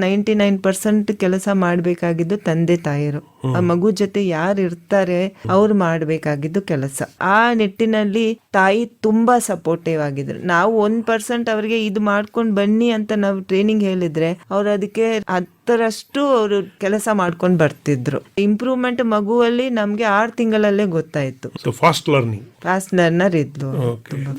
ನೈಂಟಿ ನೈನ್ ಪರ್ಸೆಂಟ್ ಕೆಲಸ ಮಾಡಬೇಕಾಗಿದ್ದು ತಂದೆ ತಾಯಿರು ಆ ಮಗು ಜೊತೆ ಯಾರು ಇರ್ತಾರೆ ಅವ್ರು ಮಾಡಬೇಕಾಗಿದ್ದು ಕೆಲಸ. ಆ ನಿಟ್ಟಿನಲ್ಲಿ ತಾಯಿ ತುಂಬಾ ಸಪೋರ್ಟಿವ್ ಆಗಿದ್ರು. ನಾವು ಒಂದ್ ಪರ್ಸೆಂಟ್ ಅವರಿಗೆ ಇದು ಮಾಡ್ಕೊಂಡು ಬನ್ನಿ ಅಂತ ನಾವು ಟ್ರೈನಿಂಗ್ ಹೇಳಿದ್ರೆ ಅವ್ರು ಅದಕ್ಕೆ ಹತ್ತರಷ್ಟು ಅವರು ಕೆಲಸ ಮಾಡ್ಕೊಂಡು ಬರ್ತಿದ್ರು. ಇಂಪ್ರೂವ್ಮೆಂಟ್ ಮಗುವಲ್ಲಿ ನಮ್ಗೆ ಆರು ತಿಂಗಳಲ್ಲೇ ಗೊತ್ತಾಯ್ತು. ಫಾಸ್ಟ್ ಲರ್ನಿಂಗ್ ಫಾಸ್ಟ್ ಲರ್ನರ್ ಇದ್ಲು.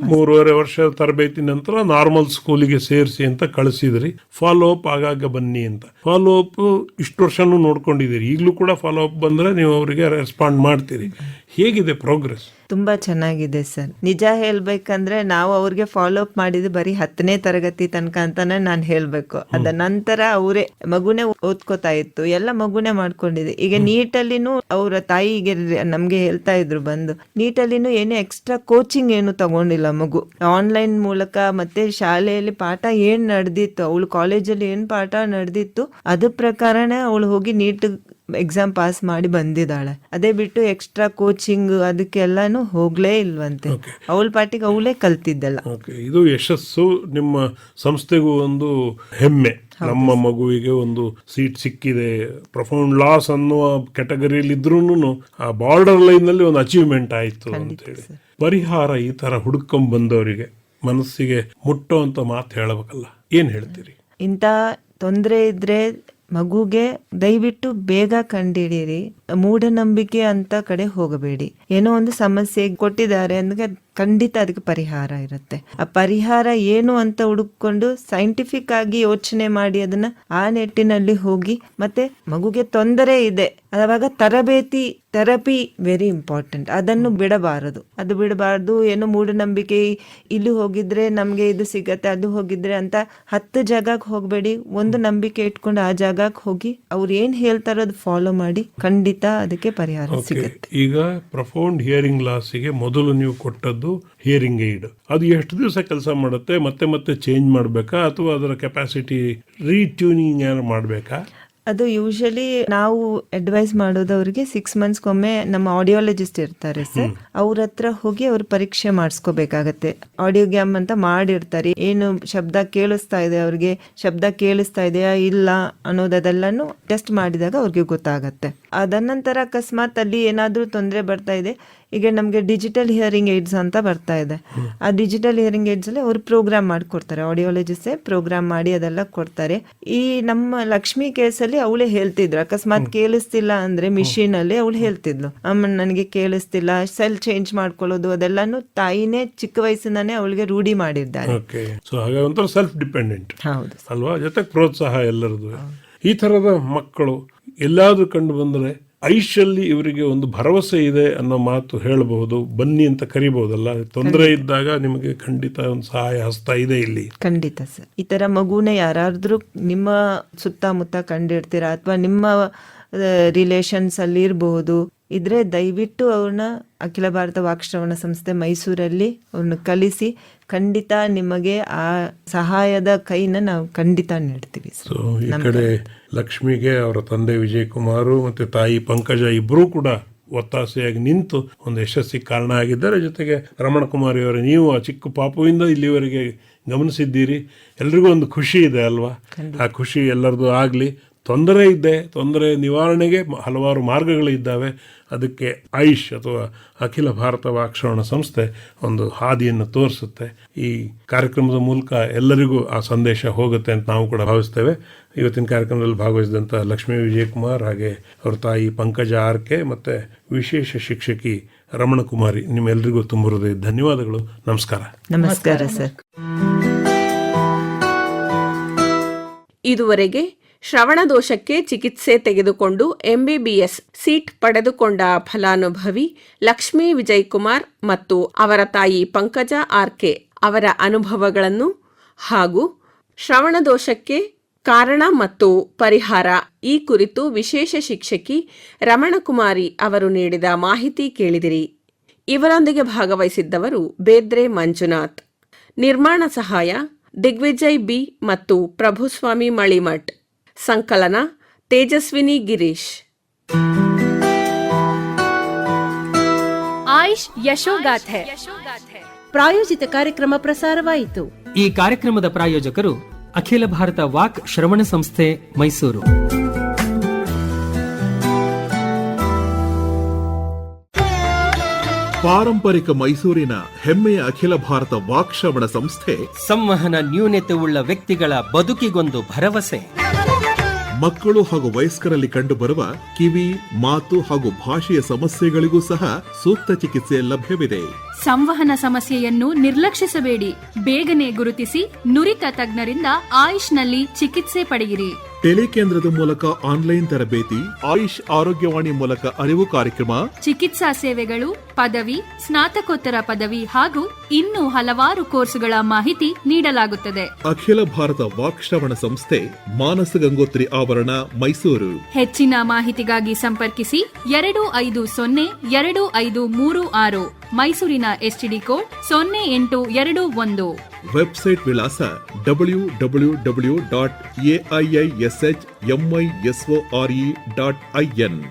ಮೂರುವರೆ ವರ್ಷ ತರಬೇತಿ ನಂತರ ನಾರ್ಮಲ್ ಸ್ಕೂಲಿಗೆ ಸೇರಿಸಿ ಅಂತ ಕಳಿಸಿದ್ರಿ. ಫಾಲೋ ಅಪ್ ಆಗಾಗ ಬನ್ನಿ ಅಂತ. ಫಾಲೋ ಅಪ್ ಇಷ್ಟು ವರ್ಷನೂ ನೋಡ್ಕೊಂಡಿದ್ದೀರಿ. ಈಗಲೂ ಕೂಡ ಫಾಲೋ ಅಪ್ ಬಂದ್ರೆ ನೀವು ಅವರಿಗೆ ರೆಸ್ಪಾಂಡ್ ಮಾಡ್ತೀರಿ. ಹೇಗಿದೆ ಪ್ರೋಗ್ರೆಸ್ ತುಂಬಾ ಚೆನ್ನಾಗಿದೆ ಸರ್. ನಿಜ ಹೇಳ್ಬೇಕಂದ್ರೆ ನಾವು ಅವ್ರಿಗೆ ಫಾಲೋ ಅಪ್ ಮಾಡಿದ್ದು ಬರೀ ಹತ್ತನೇ ತರಗತಿ ತನಕ ಅಂತಾನೆ ನಾನು ಹೇಳ್ಬೇಕು. ಅದ ನಂತರ ಅವರೇ ಮಗುನೇ ಓದ್ಕೋತಾ ಇತ್ತು. ಎಲ್ಲ ಮಗುನೇ ಮಾಡ್ಕೊಂಡಿದೆ. ಈಗ ನೀಟಲ್ಲಿನೂ ಅವರ ತಾಯಿಗೆ ನಮ್ಗೆ ಹೇಳ್ತಾ ಇದ್ರು ಬಂದು ನೀಟಲ್ಲಿನೂ ಏನೇ ಎಕ್ಸ್ಟ್ರಾ ಕೋಚಿಂಗ್ ಏನು ತಗೊಂಡಿಲ್ಲ ಮಗು. ಆನ್ಲೈನ್ ಮೂಲಕ ಮತ್ತೆ ಶಾಲೆಯಲ್ಲಿ ಪಾಠ ಏನ್ ನಡೆದಿತ್ತು? ಅವಳು ಕಾಲೇಜಲ್ಲಿ ಏನ್ ಪಾಠ ನಡೆದಿತ್ತು? ಅದ್ರ ಪ್ರಕಾರನೇ ಅವಳು ಹೋಗಿ ನೀಟ್ ಎಕ್ಸಾಮ್ ಪಾಸ್ ಮಾಡಿ ಬಂದಿದ್ದಾಳೆ. ಅದೇ ಬಿಟ್ಟು ಎಕ್ಸ್ಟ್ರಾ ಕೋಚಿಂಗ್ ಅದಕ್ಕೆಲ್ಲಾನು ಹೋಗ್ಲೇ ಇಲ್ವಂತೆ. ಅವಳ ಪಾಟಿಗೆ ಅವಳೇ ಕಲ್ತಿದ್ದಲ್ಲ. ಇದು ಯಶಸ್ಸು ನಿಮ್ಮ ಸಂಸ್ಥೆಗೂ ಒಂದು ಹೆಮ್ಮೆ. ನಮ್ಮ ಮಗುವಿಗೆ ಒಂದು ಸೀಟ್ ಸಿಕ್ಕಿದೆ. ಪ್ರೊಫೌಂಡ್ ಲಾಸ್ ಅನ್ನುವ ಕ್ಯಾಟಗರಿಯಲ್ಲಿ ಇದ್ರೂ ಆ ಬಾರ್ಡರ್ ಲೈನ್ನಲ್ಲಿ ಒಂದು ಅಚೀವ್ಮೆಂಟ್ ಆಯ್ತು ಅಂತೇಳಿ ಪರಿಹಾರ ಈ ತರ ಹುಡ್ಕೊಂಡ್ ಬಂದವರಿಗೆ ಮನಸ್ಸಿಗೆ ಮುಟ್ಟೋ ಅಂತ ಮಾತು ಹೇಳಬೇಕಲ್ಲ. ಏನ್ ಹೇಳ್ತೀರಿ? ಇಂಥ ತೊಂದರೆ ಇದ್ರೆ ಮಗುಗೆ ದಯವಿಟ್ಟು ಬೇಗ ಕಂಡಿಡೀರಿ ಮೂಢನಂಬಿಕೆ ಅಂತ ಕಡೆ ಹೋಗಬೇಡಿ. ಏನೋ ಒಂದು ಸಮಸ್ಯೆ ಕೊಟ್ಟಿದ್ದಾರೆ ಅಂದ್ರೆ ಖಂಡಿತ ಅದಕ್ಕೆ ಪರಿಹಾರ ಇರುತ್ತೆ. ಆ ಪರಿಹಾರ ಏನು ಅಂತ ಹುಡುಕೊಂಡು ಸೈಂಟಿಫಿಕ್ ಆಗಿ ಯೋಚನೆ ಮಾಡಿ ಅದನ್ನ ಆ ನಿಟ್ಟಿನಲ್ಲಿ ಹೋಗಿ, ಮತ್ತೆ ಮಗುಗೆ ತೊಂದರೆ ಇದೆ, ಅವಾಗ ತರಬೇತಿ ಥೆರಪಿ ವೆರಿ ಇಂಪಾರ್ಟೆಂಟ್ ಅದನ್ನು ಬಿಡಬಾರದು. ಅದು ಬಿಡಬಾರದು, ಏನೋ ಮೂಢನಂಬಿಕೆ ಇಲ್ಲಿ ಹೋಗಿದ್ರೆ ನಮಗೆ ಇದು ಸಿಗತ್ತೆ, ಅದು ಹೋಗಿದ್ರೆ ಅಂತ ಹತ್ತು ಜಾಗಕ್ಕೆ ಹೋಗಬೇಡಿ. ಒಂದು ನಂಬಿಕೆ ಇಟ್ಕೊಂಡು ಆ ಜಾಗಕ್ಕೆ ಹೋಗಿ ಅವ್ರು ಏನು ಹೇಳ್ತಾರೋ ಅದು ಫಾಲೋ ಮಾಡಿ. ಖಂಡಿತ. ಅದಕ್ಕೆ ಪರಿಹಾರ ಸಿಗುತ್ತೆ. ಈಗ ಪ್ರೊಫೌಂಡ್ ಹಿಯರಿಂಗ್ ಲಾಸಿಗೆ ಮೊದಲು ನೀವು ಕೊಟ್ಟದ್ದು ಹಿಯರಿಂಗ್ ಏಡ್ ಅದು ಎಷ್ಟು ದಿವಸ ಕೆಲಸ ಮಾಡುತ್ತೆ ಮತ್ತೆ ಮತ್ತೆ ಚೇಂಜ್ ಮಾಡಬೇಕಾ ಅಥವಾ ಅದರ ಕೆಪಾಸಿಟಿ ರೀಟ್ಯೂನಿಂಗ್ ಏನಾರು ಮಾಡಬೇಕಾ? ಅದು ಯೂಶಲಿ ನಾವು ಅಡ್ವೈಸ್ ಮಾಡೋದು ಅವ್ರಿಗೆ ಸಿಕ್ಸ್ ಮಂತ್ಸ್ಗೊಮ್ಮೆ ನಮ್ಮ ಆಡಿಯಾಲಜಿಸ್ಟ್ ಇರ್ತಾರೆ ಸರ್ ಅವ್ರ ಹತ್ರ ಹೋಗಿ ಅವ್ರ ಪರೀಕ್ಷೆ ಮಾಡಿಸ್ಕೋಬೇಕಾಗತ್ತೆ. ಆಡಿಯೋಗ್ಯಾಮ್ ಅಂತ ಮಾಡಿರ್ತಾರೆ. ಏನು ಶಬ್ದ ಕೇಳಿಸ್ತಾ ಇದೆ ಅವ್ರಿಗೆ ಶಬ್ದ ಕೇಳಿಸ್ತಾ ಇದೆಯಾ ಇಲ್ಲ ಅನ್ನೋದೆಲ್ಲನೂ ಟೆಸ್ಟ್ ಮಾಡಿದಾಗ ಅವ್ರಿಗೆ ಗೊತ್ತಾಗತ್ತೆ. ಅದನಂತರ ಅಕಸ್ಮಾತ್ ಅಲ್ಲಿ ಏನಾದರೂ ತೊಂದರೆ ಬರ್ತಾ ಇದೆ ಈಗ ನಮಗೆ ಡಿಜಿಟಲ್ ಹಿಯರಿಂಗ್ ಏಡ್ಸ್ ಅಂತ ಬರ್ತಾ ಇದೆ. ಆ ಡಿಜಿಟಲ್ ಹಿಯರಿಂಗ್ ಏಡ್ಸ್ ಅಲ್ಲಿ ಅವರು ಪ್ರೋಗ್ರಾಮ್ ಮಾಡಿಕೊಡ್ತಾರೆ. ಆಡಿಯಾಲಜಿಸ್ಟೇ ಪ್ರೋಗ್ರಾಮ್ ಮಾಡಿ ಅದೆಲ್ಲ ಕೊಡ್ತಾರೆ. ಈ ನಮ್ಮ ಲಕ್ಷ್ಮಿ ಕೇಸಲ್ಲಿ ಅವಳೇ ಹೇಳ್ತಿದ್ರು. ಅಕಸ್ಮಾತ್ ಕೇಳಿಸ್ತಿಲ್ಲ ಅಂದ್ರೆ ಮಿಷಿನ್ ಅಲ್ಲಿ ಅವಳು ಹೇಳ್ತಿದ್ಲು. ಅಮ್ಮ ನನಗೆ ಕೇಳಿಸ್ತಿಲ್ಲ ಸೆಲ್ ಚೇಂಜ್ ಮಾಡ್ಕೊಳ್ಳೋದು ಅದೆಲ್ಲಾನು ತಾಯಿನೇ ಚಿಕ್ಕ ವಯಸ್ಸಿನೇ ಅವಳಿಗೆ ರೂಢಿ ಮಾಡಿದ್ದಾರೆ. ಸೊ ಹಾಗೆ ಒಂಥರ ಸೆಲ್ಫ್ ಡಿಪೆಂಡೆಂಟ್ ಹೌದು. ಅಲ್ವಾ? ಜೊತೆಗೆ ಪ್ರೋತ್ಸಾಹ ಎಲ್ಲರದು. ಈ ಥರದ ಮಕ್ಕಳು ಎಲ್ಲಾದ್ರೂ ಕಂಡು ಬಂದರೆ ಐಶಲ್ಲಿ ಇವರಿಗೆ ಒಂದು ಭರವಸೆ ಇದೆ ಅನ್ನೋ ಮಾತು ಹೇಳಬಹುದು ಬನ್ನಿ ಅಂತ ಕರಿಬಹುದಲ್ಲ? ತೊಂದರೆ ಇದ್ದಾಗ ನಿಮಗೆ ಖಂಡಿತ ಒಂದು ಸಹಾಯ ಹಸ್ತ ಇದೆ ಇಲ್ಲಿ. ಖಂಡಿತ ಸರ್. ಈ ತರ ಮಗುನ ಯಾರಾದ್ರೂ ನಿಮ್ಮ ಸುತ್ತಮುತ್ತ ಕಂಡಿರ್ತೀರಾ ಅಥವಾ ನಿಮ್ಮ ರಿಲೇಷನ್ಸ್ ಅಲ್ಲಿ ಇರಬಹುದು ಇದ್ರೆ ದಯವಿಟ್ಟು ಅವ್ರನ್ನ ಅಖಿಲ ಭಾರತ ವಾಕ್ಶ್ರವಣ ಸಂಸ್ಥೆ ಮೈಸೂರಲ್ಲಿ ಅವ್ರನ್ನ ಕಲಿಸಿ ಖಂಡಿತ ನಿಮಗೆ ಆ ಸಹಾಯದ ಕೈನ ನಾವು ಖಂಡಿತ ನೀಡ್ತೀವಿ ಸರ್. ಸೊ ಈ ಕಡೆ ಲಕ್ಷ್ಮಿಗೆ ಅವರ ತಂದೆ ವಿಜಯ್ ಕುಮಾರು ಮತ್ತೆ ತಾಯಿ ಪಂಕಜ ಇಬ್ಬರೂ ಕೂಡ ಒತ್ತಾಸೆಯಾಗಿ ನಿಂತು ಒಂದು ಯಶಸ್ಸಿಗೆ ಕಾರಣ ಆಗಿದ್ದಾರೆ. ಜೊತೆಗೆ ರಮಣ ಕುಮಾರಿ ಅವರ ನೀವು ಆ ಚಿಕ್ಕ ಪಾಪುವಿಂದ ಇಲ್ಲಿವರೆಗೆ ಗಮನಿಸಿದ್ದೀರಿ. ಎಲ್ರಿಗೂ ಒಂದು ಖುಷಿ ಇದೆ ಅಲ್ವಾ? ಆ ಖುಷಿ ಎಲ್ಲರದು ಆಗಲಿ. ತೊಂದರೆ ಇದೆ. ತೊಂದರೆ ನಿವಾರಣೆಗೆ ಹಲವಾರು ಮಾರ್ಗಗಳಿದ್ದಾವೆ ಅದಕ್ಕೆ ಆಯುಷ್ ಅಥವಾ ಅಖಿಲ ಭಾರತ ವಾಕ್ಷಣ ಸಂಸ್ಥೆ ಒಂದು ಹಾದಿಯನ್ನು ತೋರಿಸುತ್ತೆ. ಈ ಕಾರ್ಯಕ್ರಮದ ಮೂಲಕ ಎಲ್ಲರಿಗೂ ಆ ಸಂದೇಶ ಹೋಗುತ್ತೆ ಅಂತ ನಾವು ಕೂಡ ಭಾವಿಸ್ತೇವೆ. ಇವತ್ತಿನ ಕಾರ್ಯಕ್ರಮದಲ್ಲಿ ಭಾಗವಹಿಸಿದಂಥ ಲಕ್ಷ್ಮೀ ವಿಜಯಕುಮಾರ್ ಹಾಗೆ ಅವ್ರ ತಾಯಿ ಪಂಕಜ ಆರ್ ಕೆ ಮತ್ತು ವಿಶೇಷ ಶಿಕ್ಷಕಿ ರಮಣ ಕುಮಾರಿ ನಿಮ್ಮೆಲ್ಲರಿಗೂ ತುಂಬ ಹೃದಯ ಧನ್ಯವಾದಗಳು. ನಮಸ್ಕಾರ. ನಮಸ್ಕಾರ ಸರ್. ಇದುವರೆಗೆ ಶ್ರವಣ ದೋಷಕ್ಕೆ ಚಿಕಿತ್ಸೆ ತೆಗೆದುಕೊಂಡು ಎಂಬಿಬಿಎಸ್ ಸೀಟ್ ಪಡೆದುಕೊಂಡ ಫಲಾನುಭವಿ ಲಕ್ಷ್ಮೀ ವಿಜಯ್ ಕುಮಾರ್ ಮತ್ತು ಅವರ ತಾಯಿ ಪಂಕಜ ಆರ್ಕೆ ಅವರ ಅನುಭವಗಳನ್ನು ಹಾಗೂ ಶ್ರವಣ ದೋಷಕ್ಕೆ ಕಾರಣ ಮತ್ತು ಪರಿಹಾರ. ಈ ಕುರಿತು ವಿಶೇಷ ಶಿಕ್ಷಕಿ ರಮಣಕುಮಾರಿ ಅವರು ನೀಡಿದ ಮಾಹಿತಿ ಕೇಳಿದಿರಿ. ಇವರೊಂದಿಗೆ ಭಾಗವಹಿಸಿದ್ದವರು ಬೇದ್ರೆ ಮಂಜುನಾಥ್. ನಿರ್ಮಾಣ ಸಹಾಯ ದಿಗ್ವಿಜಯ್ ಬಿ ಮತ್ತು ಪ್ರಭುಸ್ವಾಮಿ ಮಳಿಮಠ್. ಸಂಕಲನ ತೇಜಸ್ವಿನಿ ಗಿರೀಶ್. ಆಯುಷ್ ಯಶೋಗಾಥೆ. ಪ್ರಾಯೋಜಿತ ಕಾರ್ಯಕ್ರಮ ಪ್ರಸಾರವಾಯಿತು. ಈ ಕಾರ್ಯಕ್ರಮದ ಪ್ರಾಯೋಜಕರು ಅಖಿಲ ಭಾರತ ವಾಕ್ ಶ್ರವಣ ಸಂಸ್ಥೆ ಮೈಸೂರು. ಪಾರಂಪರಿಕ ಮೈಸೂರಿನ ಹೆಮ್ಮೆಯ ಅಖಿಲ ಭಾರತ ವಾಕ್ ಶ್ರವಣ ಸಂಸ್ಥೆ ಸಂವಹನ ನ್ಯೂನತೆ ಉಳ್ಳ ವ್ಯಕ್ತಿಗಳ ಬದುಕಿಗೊಂದು ಭರವಸೆ. ಮಕ್ಕಳು ಹಾಗೂ ವಯಸ್ಕರಲ್ಲಿ ಕಂಡುಬರುವ ಕಿವಿ ಮಾತು ಹಾಗೂ ಭಾಷೆಯ ಸಮಸ್ಯೆಗಳಿಗೂ ಸಹ ಸೂಕ್ತ ಚಿಕಿತ್ಸೆ ಲಭ್ಯವಿದೆ. ಸಂವಹನ ಸಮಸ್ಯೆಯನ್ನು ನಿರ್ಲಕ್ಷಿಸಬೇಡಿ. ಬೇಗನೆ ಗುರುತಿಸಿ ನುರಿತ ತಜ್ಞರಿಂದ ಆಯುಷ್ನಲ್ಲಿ ಚಿಕಿತ್ಸೆ ಪಡೆಯಿರಿ. ಟೆಲಿಕೇಂದ್ರದ ಮೂಲಕ ಆನ್ಲೈನ್ ತರಬೇತಿ ಆಯುಷ್ ಆರೋಗ್ಯವಾಣಿ ಮೂಲಕ ಅರಿವು ಕಾರ್ಯಕ್ರಮ ಚಿಕಿತ್ಸಾ ಸೇವೆಗಳು ಪದವಿ ಸ್ನಾತಕೋತ್ತರ ಪದವಿ ಹಾಗೂ ಇನ್ನೂ ಹಲವಾರು ಕೋರ್ಸ್ಗಳ ಮಾಹಿತಿ ನೀಡಲಾಗುತ್ತದೆ. ಅಖಿಲ ಭಾರತ ವಾಕ್ ಶ್ರವಣ ಸಂಸ್ಥೆ ಮಾನಸ ಗಂಗೋತ್ರಿ ಆವರಣ ಮೈಸೂರು. ಹೆಚ್ಚಿನ ಮಾಹಿತಿಗಾಗಿ ಸಂಪರ್ಕಿಸಿ ಎರಡು ಐದು ಸೊನ್ನೆ ಎರಡು ಐದು ಮೂರು ಆರು ಮೈಸೂರಿನ ಎಸ್ಟಿಡಿ ಕೋಡ್ ಸೊನ್ನೆ ಎಂಟು ಎರಡು ಒಂದು. ವೆಬ್ಸೈಟ್ ವಿಳಾಸ W W W dot AIISH Mysore dot IN